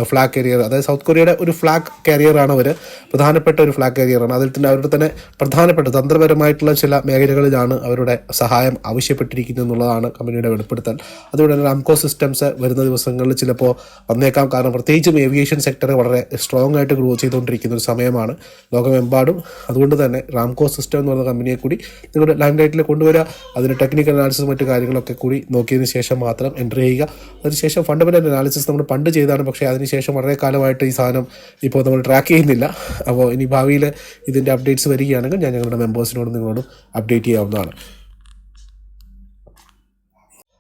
ഫ്ലാഗ് കാരിയർ അതായത് സൗത്ത് കൊറിയയുടെ ഒരു ഫ്ലാഗ് കാരിയറാണ് അവർ പ്രധാനപ്പെട്ട ഒരു ഫ്ലാഗ് കാരിയറാണ് അതിൽ തന്നെ അവരുടെ തന്നെ പ്രധാനപ്പെട്ട തന്ത്രപരമായിട്ടുള്ള ചില മേഖലകളിലാണ് അവരുടെ സഹായം ആവശ്യപ്പെട്ടിരിക്കുന്നത് എന്നുള്ളതാണ് കമ്പനിയുടെ വെളിപ്പെടുത്തൽ. അതുകൊണ്ട് തന്നെ റാംകോ സിസ്റ്റംസ് വരുന്ന ദിവസങ്ങളിൽ ചിലപ്പോൾ വന്നേക്കാം. കാരണം പ്രത്യേകിച്ചും ഏവിയേഷൻ സെക്ടർ വളരെ സ്ട്രോങ് ആയിട്ട് ഗ്രോ ചെയ്തുകൊണ്ടിരിക്കുന്ന ഒരു സമയമാണ് ലോകമെമ്പാടും. അതുകൊണ്ട് തന്നെ റാംകോ സിസ്റ്റം എന്ന് പറയുന്ന കമ്പനിയെ കൂടി നിങ്ങളുടെ ലൈം ലൈറ്റിൽ കൊണ്ടുവരിക അതിന് ടെക്നിക്കൽ അനാലിസിസ് മറ്റു കാര്യങ്ങളൊക്കെ കൂടി നോക്കിയതിന് ശേഷം മാത്രം എന്റർ ചെയ്യുക. അതിനുശേഷം ഫണ്ടമെന്റൽ അനാലിസിസ് നമ്മൾ പണ്ട് ചെയ്താണ് പക്ഷേ അതിനുശേഷം വളരെ കാലമായിട്ട് ഈ സാധനം ഇപ്പോൾ നമ്മൾ ട്രാക്ക് ചെയ്യുന്നില്ല. അപ്പോൾ ഇനി ഭാവിയിൽ ഇതിന്റെ അപ്ഡേറ്റ്സ് വരികയാണെങ്കിൽ ഞാൻ ഞങ്ങളുടെ മെമ്പേഴ്സിനോടും നിങ്ങളോട് അപ്ഡേറ്റ് ചെയ്യാവുന്നതാണ്.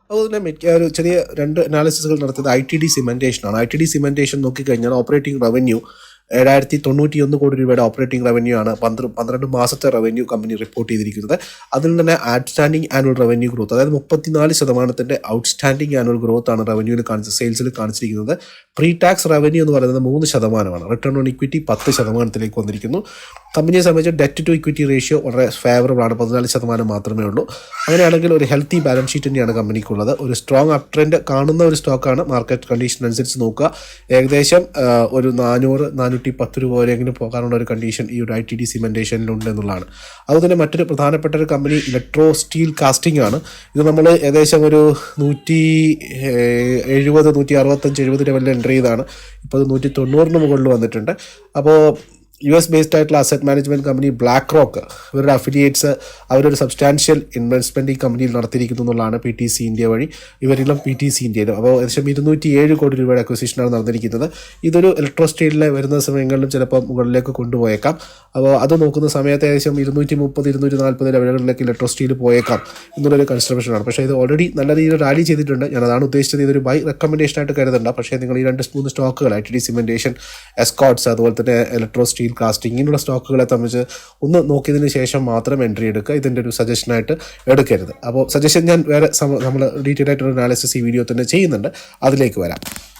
അതുപോലെ തന്നെ ഒരു ചെറിയ രണ്ട് അനാലിസിസുകൾ നടത്തിയത് ഐ ടി ഡി സിമെന്റേഷനാണ് ഐ ടി ഡി സിമെന്റേഷൻ നോക്കിക്കഴിഞ്ഞാൽ ഓപ്പറേറ്റിംഗ് റവന്യൂ ഏഴായിരത്തി തൊണ്ണൂറ്റി ഒന്ന് കോടി രൂപയുടെ ഓപ്പറേറ്റിംഗ് റവന്യൂ ആണ് പന്ത്രണ്ട് പന്ത്രണ്ട് മാസത്തെ റവന്യൂ കമ്പനി റിപ്പോർട്ട് ചെയ്തിരിക്കുന്നത്. അതിൽ തന്നെ ഔട്ട്സ്റ്റാൻഡിംഗ് ആനുവൽ റവന്യൂ ഗ്രോത്ത് അതായത് മുപ്പത്തിനാല് ശതമാനത്തിന്റെ ഔട്ട്സ്റ്റാൻഡിംഗ് ആനുവൽ ഗ്രോത്ത് ആണ് റവന്യൂവിൽ കാണിച്ച് സെയിൽസിൽ കാണിച്ചിരിക്കുന്നത്. പ്രീ ടാക്സ് റവന്യൂ എന്ന് പറയുന്നത് മൂന്ന് ശതമാനമാണ്. റിട്ടേൺ ഓൺ ഇക്വിറ്റി പത്ത് ശതമാനത്തിലേക്ക് വന്നിരിക്കുന്നു. കമ്പനിയെ സംബന്ധിച്ച് ഡെറ്റ് ടു ഇക്വിറ്റി റേഷ്യോ വളരെ ഫേവറബിൾ ആണ്. പതിനാല് ശതമാനം മാത്രമേ ഉള്ളൂ. അങ്ങനെയാണെങ്കിൽ ഒരു ഹെൽത്തി ബാലൻസ് ഷീറ്റ് തന്നെയാണ് കമ്പനിക്കുള്ളത് ഒരു സ്ട്രോങ് അപ് ട്രെൻഡ് കാണുന്ന ഒരു സ്റ്റോക്കാണ് മാർക്കറ്റ് കണ്ടീഷൻ അനുസരിച്ച് നോക്കുക. ഏകദേശം ഒരു നാനൂറ് നാനൂറ്റി പത്ത് രൂപ വരെയെങ്കിലും പോകാനുള്ള ഒരു കണ്ടീഷൻ ഈ ഒരു ഐ ടി ഡി സിമെന്റേഷനിലുണ്ട് എന്നുള്ളതാണ്. അതുപോലെ തന്നെ മറ്റൊരു പ്രധാനപ്പെട്ട ഒരു കമ്പനി ഇലക്ട്രോ സ്റ്റീൽ കാസ്റ്റിംഗ് ആണ്. ഇത് നമ്മൾ ഏകദേശം ഒരു നൂറ്റി എഴുപത് നൂറ്റി അറുപത്തഞ്ച് എഴുപത് ലെവലിൽ എന്റർ ചെയ്താണ് ഇപ്പോൾ അത് നൂറ്റി തൊണ്ണൂറിന് മുകളിൽ വന്നിട്ടുണ്ട്. അപ്പോൾ യു എസ് ബേസ്ഡ് ആയിട്ടുള്ള asset management company BlackRock ഇവരുടെ അഫിലിയേറ്റ്സ് അവരൊരു സബ്സ്റ്റാൻഷ്യൽ ഇൻവെസ്റ്റ്മെന്റ് ഈ കമ്പനിയിൽ നടത്തിയിരിക്കുന്നു എന്നുള്ളതാണ് പി ടി സി ഇന്ത്യ വഴി. ഇവരെല്ലാം പി ടി സി ഇന്ത്യയിലും അപ്പോൾ ഏകദേശം ഇരുന്നൂറ്റി ഏഴ് കോടി രൂപയുടെ അക്വസിഷനാണ് നടന്നിരിക്കുന്നത്. ഇതൊരു ഇലക്ട്രോ സ്റ്റീലിലെ വരുന്ന സമയങ്ങളിലും ചിലപ്പോൾ മുകളിലേക്ക് കൊണ്ടുപോയേക്കാം. അപ്പോൾ അത് നോക്കുന്ന സമയത്ത് ഏകദേശം ഇരുന്നൂറ്റി മുപ്പത് ഇരുന്നൂറ്റി നാൽപ്പത് ലെവലുകളിലേക്ക് ഇലക്ട്രോ സ്റ്റീൽ പോയേക്കാം എന്നുള്ളൊരു കൺസ്ട്രക്ഷനാണ് പക്ഷേ ഇത് ഓൾറെഡി നല്ല രീതിയിൽ റാലി ചെയ്തിട്ടുണ്ട്. ഞാൻ അതാണ് ഉദ്ദേശിച്ചത്. ഇതൊരു ബൈ റെക്കമെൻഡേഷൻ ആയിട്ട് കരുതണ്ട. പക്ഷേ നിങ്ങൾ ഈ രണ്ട് മൂന്ന് സ്റ്റോക്കുകൾ I T D cementation Escorts അതുപോലെ തന്നെ ഇലക്ട്രോ സ്റ്റീൽ ഇങ്ങനെയുള്ള സ്റ്റോക്കുകളെ സംബന്ധിച്ച് ഒന്ന് നോക്കിയതിന് ശേഷം മാത്രം എൻട്രി എടുക്കുക. ഇതിന്റെ ഒരു സജഷനായിട്ട് എടുക്കരുത്. അപ്പോൾ സജഷൻ ഞാൻ വേറെ നമ്മൾ ഡീറ്റെയിൽ ആയിട്ടൊരു അനാലിസിസ് ഈ വീഡിയോ തന്നെ ചെയ്യുന്നുണ്ട്. അതിലേക്ക് വരാം.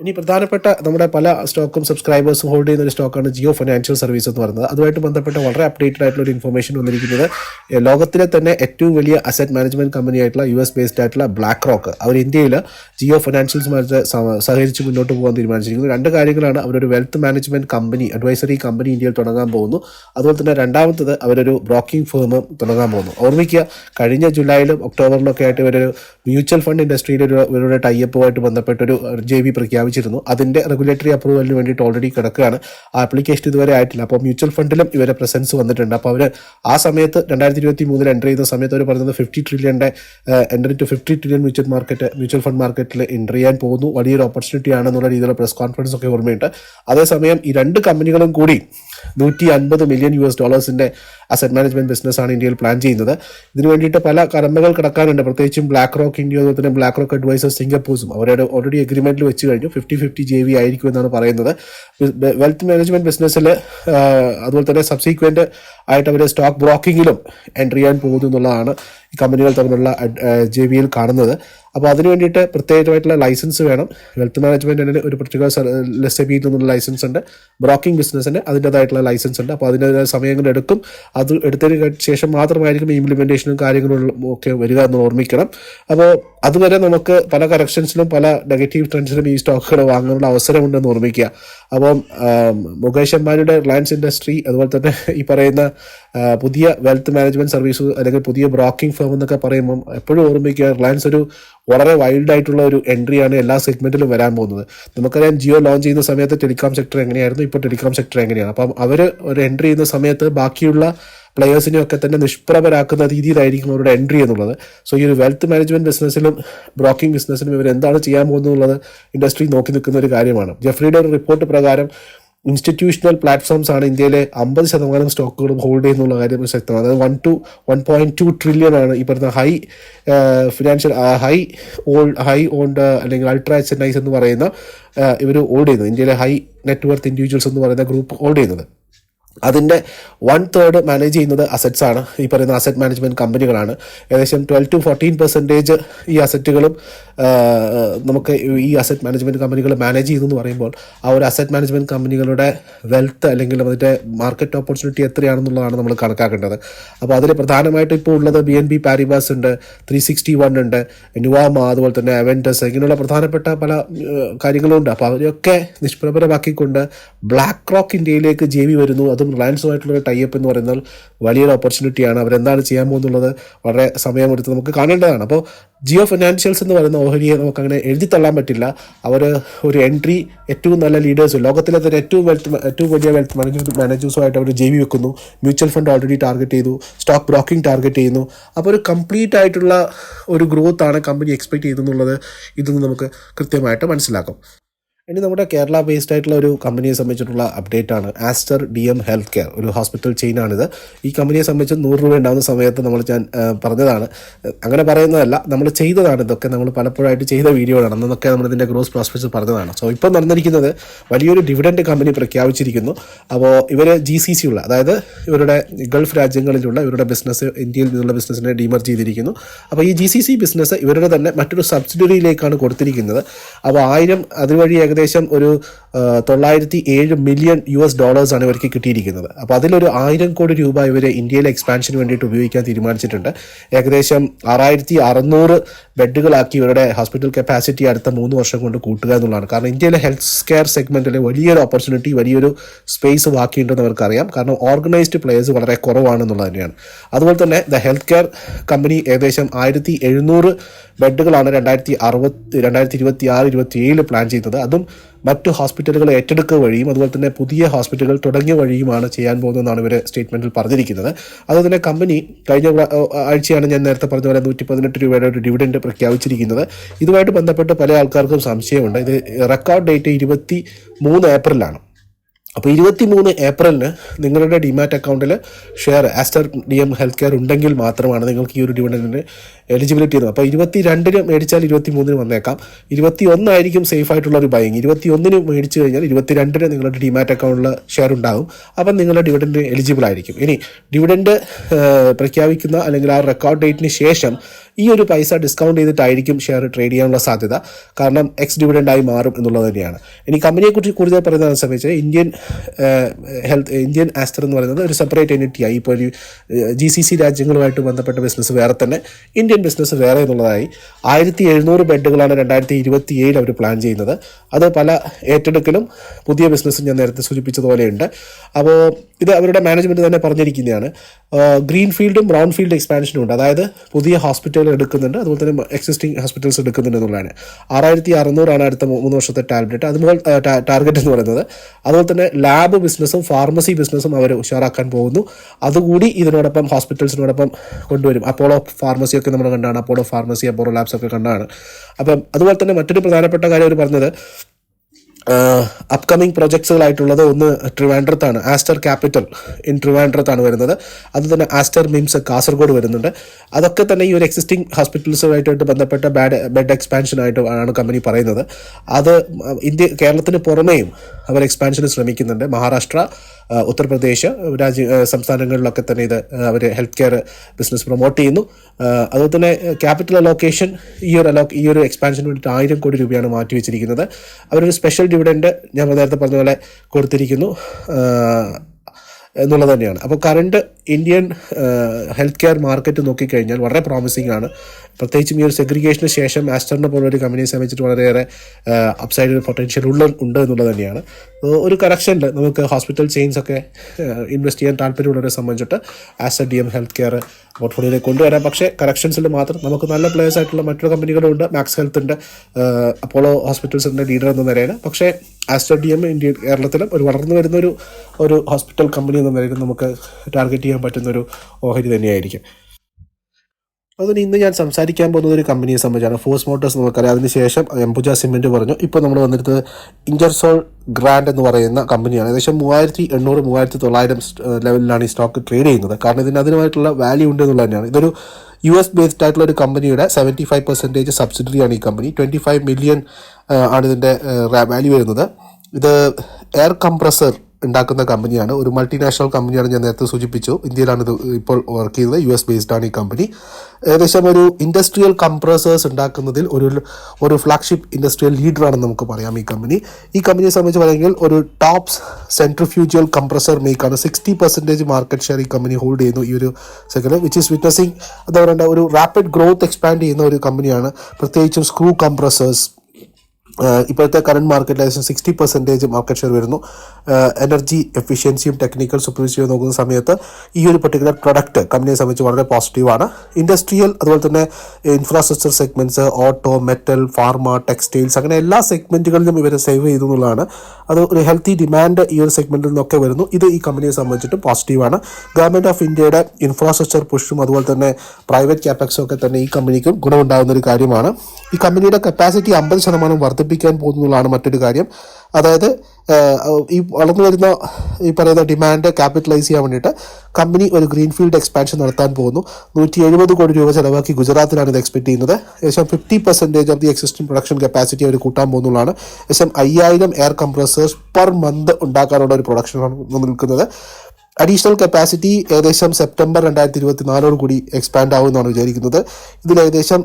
ഇനി പ്രധാനപ്പെട്ട നമ്മുടെ പല സ്റ്റോക്കും സബ്സ്ക്രൈബേഴ്സും ഹോൾഡ് ചെയ്യുന്ന ഒരു സ്റ്റോക്കാണ് ജിയോ ഫിനാൻഷ്യൽ സർവീസ് എന്ന് പറയുന്നത്. അതുമായിട്ട് ബന്ധപ്പെട്ട വളരെ അപ്ഡേറ്റഡ് ആയിട്ടുള്ള ഒരു ഇൻഫർമേഷൻ വന്നിരിക്കുന്നത്. ലോകത്തിലെ തന്നെ ഏറ്റവും വലിയ അസറ്റ് മാനേജ്മെന്റ് കമ്പനി ആയിട്ടുള്ള യു എസ് ബേസ്ഡ് ആയിട്ടുള്ള ബ്ലാക്ക് റോക്ക് അവർ ഇന്ത്യയിൽ ജിയോ ഫിനാൻഷ്യൽസുമായിട്ട് സഹ- സഹകരിച്ച് മുന്നോട്ട് പോകാൻ തീരുമാനിച്ചിരിക്കുന്നു. രണ്ട് കാര്യങ്ങളാണ് അവരൊരു wealth management company advisory company ഇന്ത്യയിൽ തുടങ്ങാൻ പോകുന്നു. അതുപോലെ തന്നെ രണ്ടാമത്തത് അവരൊരു ബ്രോക്കിംഗ് ഫേം തുടങ്ങാൻ പോകുന്നു. ഓർമ്മിക്കുക കഴിഞ്ഞ ജൂലൈയിലും ഒക്ടോബറിലും ഒക്കെ ആയിട്ട് ഇവരൊരു മ്യൂച്വൽ ഫണ്ട് ഇൻഡസ്ട്രിയിൽ ഒരു ഇവരുടെ ടൈപ്പുമായിട്ട് ബന്ധപ്പെട്ടൊരു ജെ ബി പ്രഖ്യാപിച്ചിരുന്നു. അതിന്റെ റെഗുലേറ്ററി അപ്രൂവലിന് വേണ്ടിയിട്ട് ഓൾറെഡി കിടക്കുകയാണ്. ആ ആപ്ലിക്കേഷൻ ഇതുവരെ ആയിട്ടില്ല. അപ്പോൾ മ്യൂച്വൽ ഫണ്ടിലും ഇവരെ പ്രസൻസ് വന്നിട്ടുണ്ട്. അപ്പോൾ അവർ ആ സമയത്ത് രണ്ടായിരത്തി ഇരുപത്തി മൂന്നിൽ എന്റർ ചെയ്യുന്ന സമയത്ത് അവർ പറയുന്നത് fifty ട്രില്യന്റെ enter to fifty trillion mutual market mutual fund മാർക്കറ്റിൽ എന്റർ ചെയ്യാൻ പോകുന്നു. വലിയൊരു ഓപ്പർച്യൂണിറ്റി ആണെന്നുള്ള രീതിയിലുള്ള പ്രസ് കോൺഫറൻസ് ഒക്കെ ഓർമ്മയുണ്ട്. അതേസമയം ഈ രണ്ട് കമ്പനികളും കൂടി നൂറ്റി അൻപത് മില്യൺ യു എസ് ഡോളേഴ്സിന്റെ അസറ്റ് മാനേജ്മെന്റ് ബിസിനസ്സാണ് ഇന്ത്യയിൽ പ്ലാൻ ചെയ്യുന്നത്. ഇതിനു വേണ്ടിയിട്ട് പല കടമകൾ കിടക്കാനുണ്ട്. പ്രത്യേകിച്ചും ബ്ലാക്ക് റോക്ക് ഇന്ത്യ അതുപോലെ തന്നെ ബ്ലാക്ക് റോക്ക് അഡ്വൈസേഴ്സ് സിംഗപ്പൂർസും അവരുടെ ഓൾറെഡി എഗ്രിമെന്റിൽ വെച്ച് കഴിഞ്ഞു. ഫിഫ്റ്റി ഫിഫ്റ്റി ജെ വി ആയിരിക്കും എന്നാണ് പറയുന്നത്. വെൽത്ത് മാനേജ്മെന്റ് ബിസിനസ്സിൽ അതുപോലെ തന്നെ സബ്സീക്വന്റ് ആയിട്ട് അവർ സ്റ്റോക്ക് ബ്രോക്കിങ്ങിലും എൻട്രി ചെയ്യാൻ പോകുന്നു എന്നുള്ളതാണ് ഈ കമ്പനികൾ തമ്മിലുള്ള ജെ വിയിൽ കാണുന്നത്. അപ്പോൾ അതിന് വേണ്ടിയിട്ട് പ്രത്യേകമായിട്ടുള്ള ലൈസൻസ് വേണം. വെൽത്ത് മാനേജ്മെന്റിന് ഒരു പ്രത്യേക ബിയിൽ നിന്നുള്ള ലൈസൻസ് ഉണ്ട്. ബ്രോക്കിംഗ് ബിസിനസ്സിന് അതിന്റെതായിട്ടുള്ള ലൈസൻസ് ഉണ്ട്. അപ്പോൾ അതിന്റെതായ സമയങ്ങൾ എടുക്കും. അത് എടുത്തതിന് ശേഷം മാത്രമായിരിക്കും ഇംപ്ലിമെന്റേഷനും കാര്യങ്ങളും ഒക്കെ വരിക എന്ന് ഓർമ്മിക്കണം. അപ്പോൾ അതുവരെ നമുക്ക് പല കറക്ഷൻസിലും പല നെഗറ്റീവ് ട്രെൻഡ്സിലും ഈ സ്റ്റോക്കുകൾ വാങ്ങാനുള്ള അവസരമുണ്ടെന്ന് ഓർമ്മിക്കുക. അപ്പം മുകേഷ് അംബാനിയുടെ റിലയൻസ് ഇൻഡസ്ട്രി അതുപോലെ തന്നെ ഈ പറയുന്ന പുതിയ വെൽത്ത് മാനേജ്മെന്റ് സർവീസ് അല്ലെങ്കിൽ പുതിയ ബ്രോക്കിംഗ് ഫേം എന്നൊക്കെ പറയുമ്പം എപ്പോഴും ഓർമ്മിക്കുക റിലയൻസ് ഒരു വളരെ വൈൽഡ് ആയിട്ടുള്ള ഒരു എൻട്രിയാണ് എല്ലാ സെഗ്മെന്റിലും വരാൻ പോകുന്നത്. നമുക്കറിയാം ജിയോ ലോഞ്ച് ചെയ്യുന്ന സമയത്ത് ടെലികോം സെക്ടർ എങ്ങനെയായിരുന്നു ഇപ്പോൾ ടെലികോം സെക്ടർ എങ്ങനെയാണ്. അപ്പം അവർ ഒരു എൻട്രി ചെയ്യുന്ന സമയത്ത് ബാക്കിയുള്ള പ്ലെയേഴ്സിനെ ഒക്കെ തന്നെ നിഷ്പ്രഭരാക്കുന്ന രീതിയിലായിരിക്കും അവരുടെ എൻട്രി എന്നുള്ളത്. സോ ഈ ഒരു വെൽത്ത് മാനേജ്മെന്റ് ബിസിനസ്സിലും ബ്രോക്കിംഗ് ബിസിനസ്സിലും ഇവർ എന്താണ് ചെയ്യാൻ പോകുന്നത് എന്നുള്ളത് ഇൻഡസ്ട്രി നോക്കി നിൽക്കുന്ന ഒരു കാര്യമാണ്. ജെഫ്രിയുടെ ഒരു റിപ്പോർട്ട് പ്രകാരം ഇൻസ്റ്റിറ്റ്യൂഷണൽ പ്ലാറ്റ്ഫോംസ് ആണ് ഇന്ത്യയിലെ അമ്പത് ശതമാനം സ്റ്റോക്കുകളും ഹോൾഡ് ചെയ്യുന്നുള്ള കാര്യം ശക്തമാണ് അതായത് one two one point two trillion ആണ് ഈ പറഞ്ഞ high financial high old high owned അല്ലെങ്കിൽ അൾട്രാ എച്ച് എൻ ഐസ് എന്ന് പറയുന്ന ഇവർ ഹോൾഡ് ചെയ്യുന്നത്. ഇന്ത്യയിലെ ഹൈ നെറ്റ്വർത്ത് ഇൻഡിവിജ്വൽസ് എന്ന് പറയുന്ന ഗ്രൂപ്പ് ഹോൾഡ് ചെയ്യുന്നത്. അതിന്റെ വൺ തേർഡ് മാനേജ് ചെയ്യുന്നത് അസറ്റ്സ് ആണ്. ഈ പറയുന്ന അസറ്റ് മാനേജ്മെന്റ് കമ്പനികളാണ് ഏകദേശം ട്വൽവ് ടു ഫോർട്ടീൻ പെർസെന്റേജ് ഈ അസറ്റുകളും നമുക്ക് ഈ അസറ്റ് മാനേജ്മെന്റ് കമ്പനികൾ മാനേജ് ചെയ്യുന്നു എന്ന് പറയുമ്പോൾ ആ ഒരു അസറ്റ് മാനേജ്മെന്റ് കമ്പനികളുടെ വെൽത്ത് അല്ലെങ്കിൽ അതിന്റെ മാർക്കറ്റ് ഓപ്പർച്യൂണിറ്റി എത്രയാണെന്നുള്ളതാണ് നമ്മൾ കണക്കാക്കേണ്ടത്. അപ്പോൾ അതിൽ പ്രധാനമായിട്ടും ഇപ്പോൾ ഉള്ളത് ബി എൻ ബി പാരിബാസ് ഉണ്ട് ത്രീ സിക്സ്റ്റി വൺ ഉണ്ട് നുവാമ അതുപോലെ തന്നെ അവന്റസ് ഇങ്ങനെയുള്ള പ്രധാനപ്പെട്ട പല കാര്യങ്ങളും കാര്യങ്ങളുണ്ട്. അപ്പോൾ അവരെയൊക്കെ നിഷ്പ്രഭരമാക്കിക്കൊണ്ട് ബ്ലാക്ക് റോക്ക് ഇന്ത്യയിലേക്ക് ജേവി വരുന്നു. അതും റിലയൻസുമായിട്ടുള്ള ടൈപ്പ് എന്ന് പറയുന്നത് വലിയൊരു ഓപ്പർച്യൂണിറ്റിയാണ് അവരെന്താണ് ചെയ്യാൻ പോകുന്നുള്ളത് വളരെ സമയമെടുത്ത് നമുക്ക് കാണേണ്ടതാണ്. അപ്പോൾ ജിയോ ഫിനാൻഷ്യൽസ് എന്ന് പറയുന്ന ഓഹരിയെ നമുക്ക് അങ്ങനെ എഴുതി തള്ളാൻ പറ്റില്ല. അവർ ഒരു എൻട്രി ഏറ്റവും നല്ല ലീഡേഴ്സ് ലോകത്തിലെ തന്നെ ഏറ്റവും വെൽത്ത് ഏറ്റവും വലിയ വെൽത്ത് മാനേജർ മാനേജേഴ്സുമായിട്ട് അവർ ജെ വെക്കുന്നു. മ്യൂച്വൽ ഫണ്ട് ഓൾറെഡി ടാർഗറ്റ് ചെയ്തു. സ്റ്റോക്ക് ബ്രോക്കിംഗ് ടാർഗറ്റ് ചെയ്യുന്നു. അപ്പോൾ ഒരു കംപ്ലീറ്റ് ആയിട്ടുള്ള ഒരു ഗ്രോത്താണ് കമ്പനി എക്സ്പെക്ട് ചെയ്തെന്നുള്ളത് ഇതൊന്ന് നമുക്ക് കൃത്യമായിട്ട് മനസ്സിലാക്കും. ഇനി നമ്മുടെ കേരള ബേസ്ഡ് ആയിട്ടുള്ള ഒരു കമ്പനിയെ സംബന്ധിച്ചിട്ടുള്ള അപ്ഡേറ്റ് ആണ്. Aster D M health care ഒരു ഹോസ്പിറ്റൽ ചെയിൻ ആണിത്. ഈ കമ്പനിയെ സംബന്ധിച്ച് നൂറ് രൂപ ഉണ്ടാകുന്ന സമയത്ത് നമ്മൾ ഞാൻ പറഞ്ഞതാണ്. അങ്ങനെ പറയുന്നതല്ല നമ്മൾ ചെയ്തതാണ് ഇതൊക്കെ. നമ്മൾ പലപ്പോഴായിട്ട് ചെയ്ത വീഡിയോകളാണ് അന്നൊക്കെ നമ്മൾ ഇതിന്റെ ഗ്രോസ് പ്രോസ്പെക്ട്സ് പറഞ്ഞതാണ്. സോ ഇപ്പോൾ നടന്നിരിക്കുന്നത് വലിയൊരു ഡിവിഡൻഡ് കമ്പനി പ്രഖ്യാപിച്ചിരിക്കുന്നു. അപ്പോൾ ഇവർ ജി സി സി ഉള്ള അതായത് ഇവരുടെ ഗൾഫ് രാജ്യങ്ങളിലുള്ള ഇവരുടെ ബിസിനസ് ഇന്ത്യയിൽ നിന്നുള്ള ബിസിനസ്സിനെ ഡീമർജ് ചെയ്തിരിക്കുന്നു. അപ്പോൾ ഈ ജി സി സി ബിസിനസ് ഇവരുടെ തന്നെ മറ്റൊരു സബ്സിഡിയറിയിലേക്കാണ് കൊടുത്തിരിക്കുന്നത്. അപ്പോൾ ആയിരം അതുവഴി ഏകദേശം ഒരു തൊള്ളായിരത്തി ഏഴ് മില്യൺ യു എസ് ഡോളേഴ്സാണ് ഇവർക്ക് കിട്ടിയിരിക്കുന്നത്. അപ്പോൾ അതിലൊരു ആയിരം കോടി രൂപ ഇവർ ഇന്ത്യയിലെ എക്സ്പാൻഷന് വേണ്ടിയിട്ട് ഉപയോഗിക്കാൻ തീരുമാനിച്ചിട്ടുണ്ട്. ഏകദേശം ആറായിരത്തി അറുന്നൂറ് ബെഡുകളാക്കി ഇവരുടെ ഹോസ്പിറ്റൽ കപ്പാസിറ്റി അടുത്ത മൂന്ന് വർഷം കൊണ്ട് കൂട്ടുക എന്നുള്ളതാണ്. കാരണം ഇന്ത്യയിലെ ഹെൽത്ത് കെയർ സെഗ്മെന്റിലെ വലിയൊരു ഓപ്പർച്യൂണിറ്റി വലിയൊരു സ്പേസ് ബാക്കിയുണ്ടെന്ന് അവർക്കറിയാം. കാരണം ഓർഗനൈസ്ഡ് പ്ലേയേഴ്സ് വളരെ കുറവാണെന്നുള്ളത് തന്നെയാണ്. അതുപോലെ തന്നെ ദ ഹെൽത്ത് കെയർ കമ്പനി ഏകദേശം ആയിരത്തി എഴുന്നൂറ് ബെഡുകളാണ് രണ്ടായിരത്തി അറുപത്തി രണ്ടായിരത്തി ഇരുപത്തി ആറ് ഇരുപത്തി ഏഴിൽ പ്ലാൻ ചെയ്യുന്നത് അതും മറ്റു ഹോസ്പിറ്റലുകൾ ഏറ്റെടുക്കുക വഴിയും അതുപോലെ തന്നെ പുതിയ ഹോസ്പിറ്റലുകൾ തുടങ്ങിയ വഴിയുമാണ് ചെയ്യാൻ പോകുന്നതെന്നാണ് ഇവർ സ്റ്റേറ്റ്മെന്റിൽ പറഞ്ഞിരിക്കുന്നത്. അതുപോലെ തന്നെ കമ്പനി കഴിഞ്ഞ ആഴ്ചയാണ് ഞാൻ നേരത്തെ പറഞ്ഞ പോലെ നൂറ്റി പതിനെട്ട് രൂപയുടെ ഒരു ഡിവിഡൻഡ് പ്രഖ്യാപിച്ചിരിക്കുന്നത്. ഇതുമായിട്ട് ബന്ധപ്പെട്ട് പല ആൾക്കാർക്കും സംശയമുണ്ട്. ഇത് റെക്കോർഡ് ഡേറ്റ് ഇരുപത്തി മൂന്ന് ഏപ്രിലാണ്. അപ്പോൾ ഇരുപത്തി മൂന്ന് ഏപ്രിലിന് നിങ്ങളുടെ ഡിമാറ്റ് അക്കൗണ്ടിൽ share Aster D M health care ഉണ്ടെങ്കിൽ മാത്രമാണ് നിങ്ങൾക്ക് ഈ ഒരു ഡിവിഡന്റിന് എലിജിബിലിറ്റി എന്ന് അപ്പോൾ ഇരുപത്തി രണ്ടിന് മേടിച്ചാൽ ഇരുപത്തി മൂന്നിന് വന്നേക്കാം. ഇരുപത്തി ഒന്നായിരിക്കും സേഫ് ആയിട്ടുള്ള ഒരു ബൈങ് ഇരുപത്തി ഒന്നിന് മേടിച്ചു കഴിഞ്ഞാൽ ഇരുപത്തി രണ്ടിന് നിങ്ങളുടെ ഡിമാറ്റ് അക്കൗണ്ടിൽ ഷെയർ ഉണ്ടാകും അപ്പം നിങ്ങളുടെ ഡിവിഡന്റ് എലിജിബിൾ ആയിരിക്കും. ഇനി ഡിവിഡന്റ് പ്രഖ്യാപിക്കുന്ന അല്ലെങ്കിൽ ആ റെക്കോർഡ് ഡേറ്റിന് ശേഷം ഈ ഒരു പൈസ ഡിസ്കൗണ്ട് ചെയ്തിട്ടായിരിക്കും ഷെയർ ട്രേഡ് ചെയ്യാനുള്ള സാധ്യത. കാരണം എക്സ് ഡിവിഡൻഡായി മാറും എന്നുള്ളത് തന്നെയാണ്. ഇനി കമ്പനിയെക്കുറിച്ച് കൂടുതൽ പറയുന്നത് സംബന്ധിച്ച് ഇന്ത്യൻ ഹെൽത്ത് ഇന്ത്യൻ ആസ്റ്റർ എന്ന് പറയുന്നത് ഒരു സെപ്പറേറ്റ് എന്റിറ്റിയായി ഇപ്പോൾ ഒരു ജി സി സി രാജ്യങ്ങളുമായിട്ട് ബന്ധപ്പെട്ട ബിസിനസ് വേറെ തന്നെ ഇന്ത്യൻ ബിസിനസ് വേറെ എന്നുള്ളതായി. ആയിരത്തി എഴുന്നൂറ് ബെഡുകളാണ് രണ്ടായിരത്തി ഇരുപത്തി ഏഴിൽ അവർ പ്ലാൻ ചെയ്യുന്നത്. അത് പല ഏറ്റെടുക്കലും പുതിയ ബിസിനസ്സും ഞാൻ നേരത്തെ സൂചിപ്പിച്ചതുപോലെയുണ്ട്. അപ്പോൾ ഇത് അവരുടെ മാനേജ്മെന്റ് തന്നെ പറഞ്ഞിരിക്കുന്നതാണ്. ഗ്രീൻ ഫീൽഡും ബ്രൗൺ ഫീൽഡ് എക്സ്പാൻഷനും ഉണ്ട്. അതായത് പുതിയ ഹോസ്പിറ്റലുകൾ എടുക്കുന്നുണ്ട്. അതുപോലെ തന്നെ എക്സിസ്റ്റിംഗ് ഹോസ്പിറ്റൽസ് എടുക്കുന്നുണ്ട് എന്നുള്ളതാണ്. ആറായിരത്തി അറുന്നൂറാണ് അടുത്ത മൂന്ന് വർഷത്തെ ടാർഗറ്റ് അതുപോലെ ടാർഗറ്റ് എന്ന് പറയുന്നത്. അതുപോലെ തന്നെ ലാബ് ബിസിനസ്സും ഫാർമസി ബിസിനസ്സും അവർ ഉഷാറാക്കാൻ പോകുന്നു. അതുകൂടി ഇതിനോടൊപ്പം ഹോസ്പിറ്റൽസിനോടൊപ്പം കൊണ്ടുവരും. അപ്പോളോ ഫാർമസി ഒക്കെ നമ്മൾ കണ്ടാണ്. അപ്പോളോ ഫാർമസി അപ്പോളോ ലാബ്സ് ഒക്കെ കണ്ടാണ്. അപ്പം അതുപോലെ തന്നെ മറ്റൊരു പ്രധാനപ്പെട്ട കാര്യം അവർ പറഞ്ഞത് അപ്കമിങ് പ്രൊജക്ട്സുകളായിട്ടുള്ളത് ഒന്ന് ട്രിവാൻഡ്രത്താണ്. ആസ്റ്റർ ക്യാപിറ്റൽ ഇൻ ട്രിവാൻഡ്രത്താണ് വരുന്നത്. അത് തന്നെ ആസ്റ്റർ മിംസ് കാസർഗോഡ് വരുന്നുണ്ട്. അതൊക്കെ തന്നെ ഈ ഒരു എക്സിസ്റ്റിംഗ് ഹോസ്പിറ്റൽസുമായിട്ട് ബന്ധപ്പെട്ട ബാഡ് ബെഡ് എക്സ്പാൻഷനായിട്ട് ആണ് കമ്പനി പറയുന്നത്. അത് ഇന്ത്യ കേരളത്തിന് പുറമേയും അവർ എക്സ്പാൻഷന് ശ്രമിക്കുന്നുണ്ട്. മഹാരാഷ്ട്ര ഉത്തർപ്രദേശ് രാജ്യ സംസ്ഥാനങ്ങളിലൊക്കെ തന്നെ ഇത് അവർ ഹെൽത്ത് കെയർ ബിസിനസ് പ്രൊമോട്ട് ചെയ്യുന്നു. അതുപോലെ തന്നെ ക്യാപിറ്റൽ അലോക്കേഷൻ ഈ ഒരു അലോ ഈ ഒരു എക്സ്പാൻഷന് വേണ്ടിയിട്ട് ആയിരം കോടി രൂപയാണ് മാറ്റി വെച്ചിരിക്കുന്നത്. അവരൊരു സ്പെഷ്യൽ ഡിവിഡൻഡ് ഞാൻ നേരത്തെ പറഞ്ഞ പോലെ കൊടുത്തിരിക്കുന്നു. എന്നുള്ളത് തന്നെയാണ്. അപ്പോൾ current Indian health care market നോക്കിക്കഴിഞ്ഞാൽ വളരെ പ്രോമിസിംഗ് ആണ്. പ്രത്യേകിച്ചും ഈ ഒരു സെഗ്രിഗേഷന് ശേഷം ആസ്റ്ററിനെ പോലെ ഒരു കമ്പനിയെ സംബന്ധിച്ചിട്ട് വളരെയേറെ അപ്സൈഡ് പൊട്ടൻഷ്യൽ ഉള്ള ഉണ്ട് എന്നുള്ളത് തന്നെയാണ്. ഒരു കറക്ഷനിൽ നമുക്ക് ഹോസ്പിറ്റൽ ചെയിൻസ് ഒക്കെ ഇൻവെസ്റ്റ് ചെയ്യാൻ താല്പര്യമുള്ളവരെ സംബന്ധിച്ചിട്ട് ആസ് എ ഡി എം ഹെൽത്ത് കെയർ പോർട്ട്ഫോളിയോയിലേക്ക് കൊണ്ടുവരാം. പക്ഷേ കറക്ഷൻസിൽ മാത്രം നമുക്ക് നല്ല പ്ലേയേഴ്സ് ആയിട്ടുള്ള മറ്റൊരു കമ്പനികളുണ്ട് മാക്സ് ഹെൽത്തിന്റെ ഉണ്ട് അപ്പോളോ ഹോസ്പിറ്റൽസിന്റെ ലീഡർ എന്ന നിലയിൽ പക്ഷേ ആസ്റ്റർ ഡി എം ഇന്ത്യ കേരളത്തിലും ഒരു വളർന്നു വരുന്ന ഒരു ഒരു ഹോസ്പിറ്റൽ കമ്പനി എന്ന നിലയിൽ നമുക്ക് ടാർഗറ്റ് ചെയ്യാൻ പറ്റുന്ന ഒരു ഓഹരി തന്നെയായിരിക്കും. അതുപോലെ ഇന്ന് ഞാൻ സംസാരിക്കാൻ പോകുന്നത് ഒരു കമ്പനിയെ സംബന്ധിച്ചാണ്. ഫോഴ്സ് മോട്ടോഴ്സ് നമുക്കറിയാം. അതിനുശേഷം എംപുജ സിമെന്റ് പറഞ്ഞു. ഇപ്പോൾ നമ്മൾ വന്നിരുന്നത് ഇഞ്ചർസോൾ ഗ്രാൻഡ് എന്ന് പറയുന്ന കമ്പനിയാണ് ഏകദേശം മൂവായിരത്തി എണ്ണൂറ് മൂവായിരത്തി തൊള്ളായിരം ലെവലിലാണ് ഈ സ്റ്റോക്ക് ട്രേഡ് ചെയ്യുന്നത്. കാരണം ഇതിന് അതിനുമായിട്ടുള്ള വാല്യൂ ഉണ്ട് എന്നുള്ളത് തന്നെയാണ്. ഇതൊരു യു എസ് ബേസ്ഡ് ആയിട്ടുള്ള ഒരു കമ്പനിയുടെ സെവന്റി ഫൈവ് പെർസെന്റേജ് സബ്സിഡറിയാണ് ഈ കമ്പനി ട്വന്റി ഫൈവ് മില്യൺ ആണ് ഇതിന്റെ വാല്യൂ വരുന്നത്. ഇത് എയർ കംപ്രസർ ഉണ്ടാക്കുന്ന കമ്പനിയാണ്. ഒരു മൾട്ടിനാഷണൽ കമ്പനിയാണ് ഞാൻ നേരത്തെ സൂചിപ്പിച്ചു. ഇന്ത്യയിലാണ് ഇത് ഇപ്പോൾ വർക്ക് ചെയ്യുന്നത് യു എസ് ബേസ്ഡ് ആണ് ഈ കമ്പനി ഏകദേശം ഒരു ഇൻഡസ്ട്രിയൽ കംപ്രസേഴ്സ് ഉണ്ടാക്കുന്നതിൽ ഒരു ഒരു ഫ്ലാഗ്ഷിപ്പ് ഇൻഡസ്ട്രിയൽ ലീഡറാണെന്ന് നമുക്ക് പറയാം ഈ കമ്പനി ഈ കമ്പനിയെ സംബന്ധിച്ച് പറയുമെങ്കിൽ ഒരു ടോപ്സ് സെൻട്രിഫ്യൂജിയൽ കംപ്രസർ മേക്കാണ് സിക്സ്റ്റി പെർസെന്റേജ് മാർക്കറ്റ് ഷെയർ ഈ കമ്പനി ഹോൾഡ് ചെയ്യുന്നു ഈ ഒരു സെക്കൻഡ് വിച്ച് ഈസ് വിറ്റ്നസിങ് എന്താ പറയേണ്ട ഒരു റാപ്പിഡ് ഗ്രോത്ത് എക്സ്പാൻഡ് ചെയ്യുന്ന ഒരു കമ്പനിയാണ് പ്രത്യേകിച്ചും സ്ക്രൂ കംപ്രസേഴ്സ് ഇപ്പോഴത്തെ കറണ്ട് മാർക്കറ്റിൽ ഏകദേശം സിക്സ്റ്റി പെർസെന്റേജ് മാർക്കറ്റ് ഷെയർ വരുന്നു. എനർജി എഫിഷ്യൻസിയും ടെക്നിക്കൽ സൂപ്പർവിസിയും നോക്കുന്ന സമയത്ത് ഈ ഒരു പർട്ടിക്കുലർ പ്രൊഡക്റ്റ് കമ്പനിയെ സംബന്ധിച്ച് വളരെ പോസിറ്റീവാണ് ഇൻഡസ്ട്രിയൽ അതുപോലെ തന്നെ infrastructure segments auto metal pharma textiles അങ്ങനെ എല്ലാ സെഗ്മെന്റുകളിലും ഇവരെ സേവ് ചെയ്തു എന്നുള്ളതാണ്. അത് ഒരു ഹെൽത്തി ഡിമാൻഡ് ഈ ഒരു സെഗ്മെന്റിൽ നിന്നൊക്കെ വരുന്നു. ഇത് ഈ കമ്പനിയെ സംബന്ധിച്ചിട്ട് പോസിറ്റീവാണ് ഗവൺമെന്റ് ഓഫ് ഇന്ത്യയുടെ ഇൻഫ്രാസ്ട്രക്ചർ പുഷും അതുപോലെ തന്നെ പ്രൈവറ്റ് ക്യാപക്സും ഒക്കെ തന്നെ ഈ കമ്പനിക്കും ഗുണമുണ്ടാകുന്ന ഒരു കാര്യമാണ്. ഈ കമ്പനിയുടെ കപ്പാസിറ്റി അമ്പത് ശതമാനം വർദ്ധിപ്പിച്ചു വർദ്ധിപ്പിക്കാൻ പോകുന്നതാണ് മറ്റൊരു കാര്യം. അതായത് ഈ വളർന്നു വരുന്ന ഈ പറയുന്ന ഡിമാൻഡ് ക്യാപിറ്റലൈസ് ചെയ്യാൻ വേണ്ടിയിട്ട് കമ്പനി ഒരു ഗ്രീൻഫീൽഡ് എക്സ്പാൻഷൻ നടത്താൻ പോകുന്നു. നൂറ്റി എഴുപത് കോടി രൂപ ചെലവാക്കി ഗുജറാത്തിലാണ് ഇത് എക്സ്പെക്ട് ചെയ്യുന്നത്. ഏകദേശം fifty percentage of the existing production capacity അവർ കൂട്ടാൻ പോകുന്നതാണ്. ഏകദേശം അയ്യായിരം എയർ കംപ്രസേഴ്സ് പെർ മന്ത് ഉണ്ടാക്കാനുള്ള ഒരു പ്രൊഡക്ഷനാണ് നിൽക്കുന്നത്. അഡീഷണൽ കപ്പാസിറ്റി ഏകദേശം സെപ്റ്റംബർ രണ്ടായിരത്തി ഇരുപത്തി നാലോട് കൂടി എക്സ്പാൻഡ് ആവുമെന്നാണ് വിചാരിക്കുന്നത്. ഇതിൽ ഏകദേശം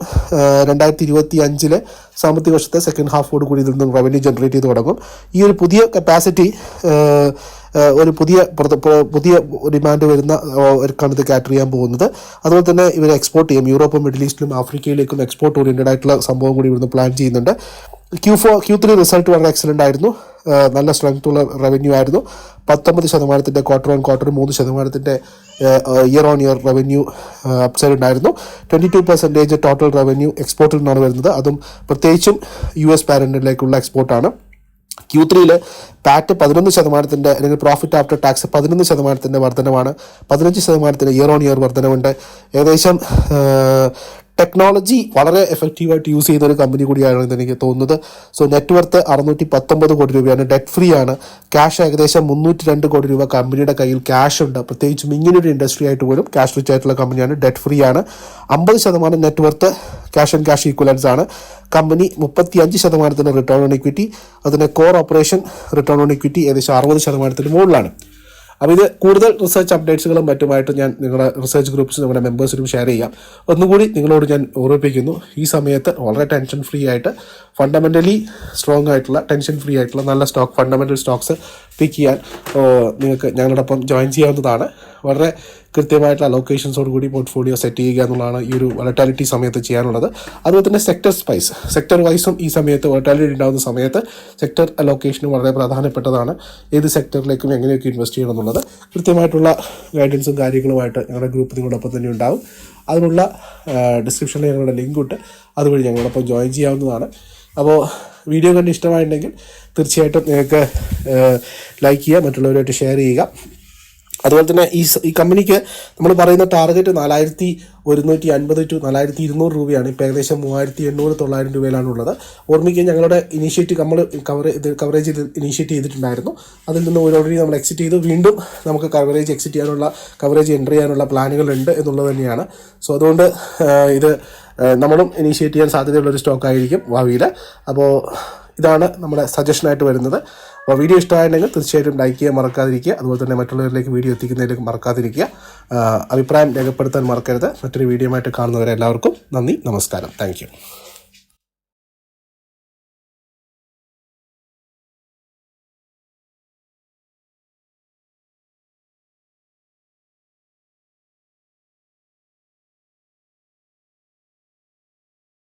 രണ്ടായിരത്തി ഇരുപത്തി അഞ്ചിലെ സാമ്പത്തിക വർഷത്തെ സെക്കൻഡ് ഹാഫോട് കൂടി ഇതിൽ നിന്നും റവന്യൂ ജനറേറ്റ് ചെയ്ത് തുടങ്ങും. ഈ ഒരു പുതിയ കപ്പാസിറ്റി ഒരു പുതിയ പുതിയ ഡിമാൻഡ് വരുന്ന ഒരു ഇത് കാറ്റർ ചെയ്യാൻ പോകുന്നത്. അതുപോലെ തന്നെ ഇവർ എക്സ്പോർട്ട് ചെയ്യും. യൂറോപ്പും മിഡിൽ ഈസ്റ്റിലും ആഫ്രിക്കയിലേക്കും എക്സ്പോർട്ട് ഓറിയന്റഡ് ആയിട്ടുള്ള സംഭവം കൂടി ഇവിടുന്ന് പ്ലാൻ ചെയ്യുന്നുണ്ട്. Q four Q three result വളരെ എക്സലന്റ് ആയിരുന്നു. നല്ല സ്ട്രെങ്ത് ഉള്ള റവന്യൂ ആയിരുന്നു. പത്തൊമ്പത് ശതമാനത്തിന്റെ ക്വാർട്ടർ ഓൺ ക്വാർട്ടർ മൂന്ന് ശതമാനത്തിന്റെ year on year revenue upside ഉണ്ടായിരുന്നു. Twenty two percentage total revenue എക്സ്പോർട്ടിൽ നിന്നാണ് വരുന്നത്. അതും പ്രത്യേകിച്ചും യു എസ് പാരന്റിലേക്കുള്ള എക്സ്പോർട്ടാണ് ക്യൂ ത്രീയിൽ പാറ്റ് പതിനൊന്ന് ശതമാനത്തിന്റെ അല്ലെങ്കിൽ പ്രോഫിറ്റ് ആഫ്റ്റർ ടാക്സ് പതിനൊന്ന് ശതമാനത്തിന്റെ വർധനമാണ്. പതിനഞ്ച് ശതമാനത്തിന്റെ ഇയർ ഓൺ ഇയർ വർധനവുണ്ട്. ഏകദേശം ടെക്നോളജി വളരെ എഫക്റ്റീവായിട്ട് യൂസ് ചെയ്യുന്ന ഒരു കമ്പനി കൂടിയാണ് എന്ന് എനിക്ക് തോന്നുന്നത്. സോ നെറ്റ്വർത്ത് അറുന്നൂറ്റി പത്തൊമ്പത് കോടി രൂപയാണ്. ഡെറ്റ് ഫ്രീ ആണ്. ക്യാഷ് ഏകദേശം മുന്നൂറ്റി രണ്ട് കോടി രൂപ കമ്പനിയുടെ കയ്യിൽ ക്യാഷ് ഉണ്ട്. പ്രത്യേകിച്ചും ഇങ്ങനൊരു ഇൻഡസ്ട്രി ആയിട്ട് പോലും ക്യാഷ് റിച്ച് ആയിട്ടുള്ള കമ്പനിയാണ് ഡെറ്റ് ഫ്രീ ആണ്. അമ്പത് ശതമാനം net worth cash and cash equivalence ആണ്. കമ്പനി മുപ്പത്തി അഞ്ച് ശതമാനത്തിന് റിട്ടേൺ ഓൺ ഇക്വിറ്റി അതിന്റെ core operation return on equity ഏകദേശം അറുപത് ശതമാനത്തിന് മുകളിലാണ്. അപ്പോൾ ഇത് കൂടുതൽ റിസർച്ച് അപ്ഡേറ്റ്സുകളും മറ്റുമായിട്ട് ഞാൻ നിങ്ങളുടെ റിസർച്ച് ഗ്രൂപ്പ്സ് നിങ്ങളുടെ മെമ്പേഴ്സിനും ഷെയർ ചെയ്യാം. ഒന്നുകൂടി നിങ്ങളോട് ഞാൻ ഓർമ്മിപ്പിക്കുന്നു ഈ സമയത്ത് വളരെ ടെൻഷൻ ഫ്രീ ആയിട്ട് ഫണ്ടമെന്റലി സ്ട്രോങ് ആയിട്ടുള്ള ടെൻഷൻ ഫ്രീ ആയിട്ടുള്ള നല്ല സ്റ്റോക്ക് ഫണ്ടമെന്റൽ സ്റ്റോക്സ് പിക്ക് ചെയ്യാൻ നിങ്ങൾക്ക് ഞങ്ങളുടെ ഞങ്ങളോടൊപ്പം ജോയിൻ ചെയ്യാവുന്നതാണ്. വളരെ കൃത്യമായിട്ടുള്ള അലോക്കേഷൻസോട് കൂടി പോർട്ട്ഫോളിയോ സെറ്റ് ചെയ്യുക എന്നുള്ളതാണ് ഈ ഒരു വൊളറ്റാലിറ്റി സമയത്ത് ചെയ്യാനുള്ളത്. അതുപോലെ തന്നെ സെക്ടർ സ്പൈസ് സെക്ടർ വൈസും ഈ സമയത്ത് വൊളറ്റാലിറ്റി ഉണ്ടാകുന്ന സമയത്ത് സെക്ടർ അലോക്കേഷനും വളരെ പ്രധാനപ്പെട്ടതാണ്. ഏത് സെക്ടറിലേക്കും എങ്ങനെയൊക്കെ ഇൻവെസ്റ്റ് ചെയ്യണം എന്നുള്ളത് കൃത്യമായിട്ടുള്ള ഗൈഡൻസും കാര്യങ്ങളുമായിട്ട് ഞങ്ങളുടെ ഗ്രൂപ്പ് നിങ്ങളോടൊപ്പം തന്നെ ഉണ്ടാവും. അതിനുള്ള ഡിസ്ക്രിപ്ഷനിൽ ഞങ്ങളുടെ ലിങ്ക് ഉണ്ട്. അതുവഴി ഞങ്ങളോടൊപ്പം ജോയിൻ ചെയ്യാവുന്നതാണ്. അപ്പോൾ വീഡിയോ കണ്ട് ഇഷ്ടമായിട്ടുണ്ടെങ്കിൽ തീർച്ചയായിട്ടും നിങ്ങൾക്ക് ലൈക്ക് ചെയ്യുക മറ്റുള്ളവരുമായിട്ട് ഷെയർ ചെയ്യുക. അതുപോലെ തന്നെ ഈ ഈ കമ്പനിക്ക് നമ്മൾ പറയുന്ന ടാർഗറ്റ് നാലായിരത്തി ഒരുന്നൂറ്റി അൻപത് ടു നാലായിരത്തി ഇരുന്നൂറ് രൂപയാണ്. ഇപ്പോൾ ഏകദേശം മൂവായിരത്തി എണ്ണൂറ് തൊള്ളായിരം രൂപയിലാണുള്ളത്. ഓർമ്മിക്കുക ഞങ്ങളുടെ ഇനീഷ്യേറ്റീവ് നമ്മൾ കവർ കവറേജ് ഇനീഷ്യേറ്റ് ചെയ്തിട്ടുണ്ടായിരുന്നു. അതിൽ നിന്ന് ഓൾറെഡി നമ്മൾ എക്സിറ്റ് ചെയ്തു. വീണ്ടും നമുക്ക് കവറേജ് എക്സിറ്റ് ചെയ്യാനുള്ള കവറേജ് എന്റർ ചെയ്യാനുള്ള പ്ലാനുകളുണ്ട് എന്നുള്ളത് തന്നെയാണ്. സോ അതുകൊണ്ട് ഇത് നമ്മളും ഇനീഷ്യേറ്റ് ചെയ്യാൻ സാധ്യതയുള്ള ഒരു സ്റ്റോക്ക് ആയിരിക്കും ഭാവിയിൽ. അപ്പോൾ ഇതാണ് നമ്മുടെ സജഷനായിട്ട് വരുന്നത്. അപ്പോൾ വീഡിയോ ഇഷ്ടമായിട്ടുണ്ടെങ്കിൽ തീർച്ചയായിട്ടും ലൈക്ക് ചെയ്യാൻ മറക്കാതിരിക്കുക. അതുപോലെ തന്നെ മറ്റുള്ളവരിലേക്ക് വീഡിയോ എത്തിക്കുന്നതിലേക്ക് മറക്കാതിരിക്കുക. അഭിപ്രായം രേഖപ്പെടുത്താൻ മറക്കരുത്. മറ്റൊരു വീഡിയോ ആയിട്ട് കാണുന്നവരെ എല്ലാവർക്കും നന്ദി നമസ്കാരം. താങ്ക്